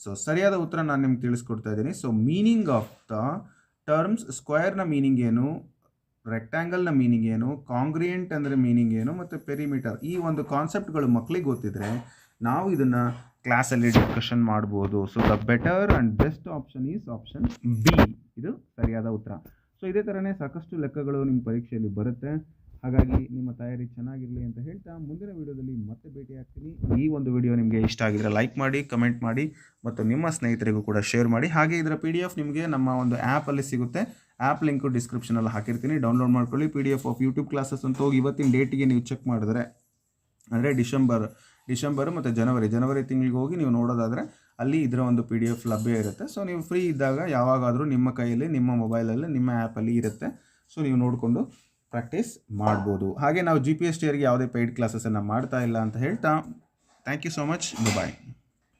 ಸೊ ಸರಿಯಾದ ಉತ್ತರ ನಾನು ನಿಮ್ಗೆ ತಿಳಿಸ್ಕೊಡ್ತಾ ಇದ್ದೀನಿ. So meaning of the terms ಸ್ಕ್ವೇರ್ನ meaning ಏನು ರೆಕ್ಟ್ಯಾಂಗಲ್ನ ಮೀನಿಂಗ್ ಏನು ಕಾಂಗ್ರಿಯೆಂಟ್ ಅಂದರೆ ಮೀನಿಂಗ್ ಏನು, ಮತ್ತು ಪೆರಿಮೀಟರ್ ಈ ಒಂದು ಕಾನ್ಸೆಪ್ಟ್ಗಳು ಮಕ್ಕಳಿಗೆ ಗೊತ್ತಿದ್ರೆ ನಾವು ಇದನ್ನು ಕ್ಲಾಸಲ್ಲಿ ಡಿಸ್ಕಷನ್ ಮಾಡ್ಬೋದು. So the better and best option is option b ಇದು ಸರಿಯಾದ ಉತ್ತರ. ಸೊ ಇದೇ ಥರನೇ ಸಾಕಷ್ಟು ಲೆಕ್ಕಗಳು ನಿಮ್ಮ ಪರೀಕ್ಷೆಯಲ್ಲಿ ಬರುತ್ತೆ. ಹಾಗಾಗಿ ನಿಮ್ಮ ತಯಾರಿ ಚೆನ್ನಾಗಿರಲಿ ಅಂತ ಹೇಳ್ತಾ ಮುಂದಿನ ವಿಡಿಯೋದಲ್ಲಿ ಮತ್ತೆ ಭೇಟಿ ಆಗ್ತೀನಿ. ಈ ಒಂದು ವಿಡಿಯೋ ನಿಮಗೆ ಇಷ್ಟ ಆಗಿದ್ರೆ ಲೈಕ್ ಮಾಡಿ ಕಮೆಂಟ್ ಮಾಡಿ ಮತ್ತು ನಿಮ್ಮ ಸ್ನೇಹಿತರಿಗೂ ಕೂಡ ಶೇರ್ ಮಾಡಿ. ಹಾಗೆ ಇದರ ಪಿ ಡಿ ಎಫ್ ನಿಮಗೆ ನಮ್ಮ ಒಂದು ಆ್ಯಪಲ್ಲಿ ಸಿಗುತ್ತೆ. ಆ್ಯಪ್ ಲಿಂಕು ಡಿಸ್ಕ್ರಿಪ್ಷನಲ್ಲಿ ಹಾಕಿರ್ತೀನಿ. ಡೌನ್ಲೋಡ್ ಮಾಡ್ಕೊಳ್ಳಿ. P D F of YouTube classes ಅಂತ ಹೋಗಿ ಇವತ್ತಿನ ಡೇಟಿಗೆ ನೀವು ಚೆಕ್ ಮಾಡಿದ್ರೆ, ಅಂದರೆ ಡಿಸೆಂಬರ್ ಡಿಸೆಂಬರ್ ಮತ್ತು ಜನವರಿ ಜನವರಿ ತಿಂಗಳಿಗೆ ಹೋಗಿ ನೀವು ನೋಡೋದಾದರೆ ಅಲ್ಲಿ ಇದರ ಒಂದು ಪಿ ಡಿ ಎಫ್ ಲಭ್ಯ ಇರುತ್ತೆ. ಸೊ ನೀವು ಫ್ರೀ ಇದ್ದಾಗ ಯಾವಾಗಾದರೂ ನಿಮ್ಮ ಕೈಯಲ್ಲಿ, ನಿಮ್ಮ ಮೊಬೈಲಲ್ಲಿ ನಿಮ್ಮ ಆ್ಯಪಲ್ಲಿ ಇರುತ್ತೆ. ಸೊ ನೀವು ನೋಡಿಕೊಂಡು ಪ್ರಾಕ್ಟೀಸ್ ಮಾಡ್ಬೋದು. ಹಾಗೆ ನಾವು ಜಿ ಪಿ ಎಸ್ ಟಿ ಅವರಿಗೆ ಯಾವುದೇ ಪೇಯ್ಡ್ ಕ್ಲಾಸಸನ್ನು ಮಾಡ್ತಾ ಇಲ್ಲ ಅಂತ ಹೇಳ್ತಾ thank you so much bye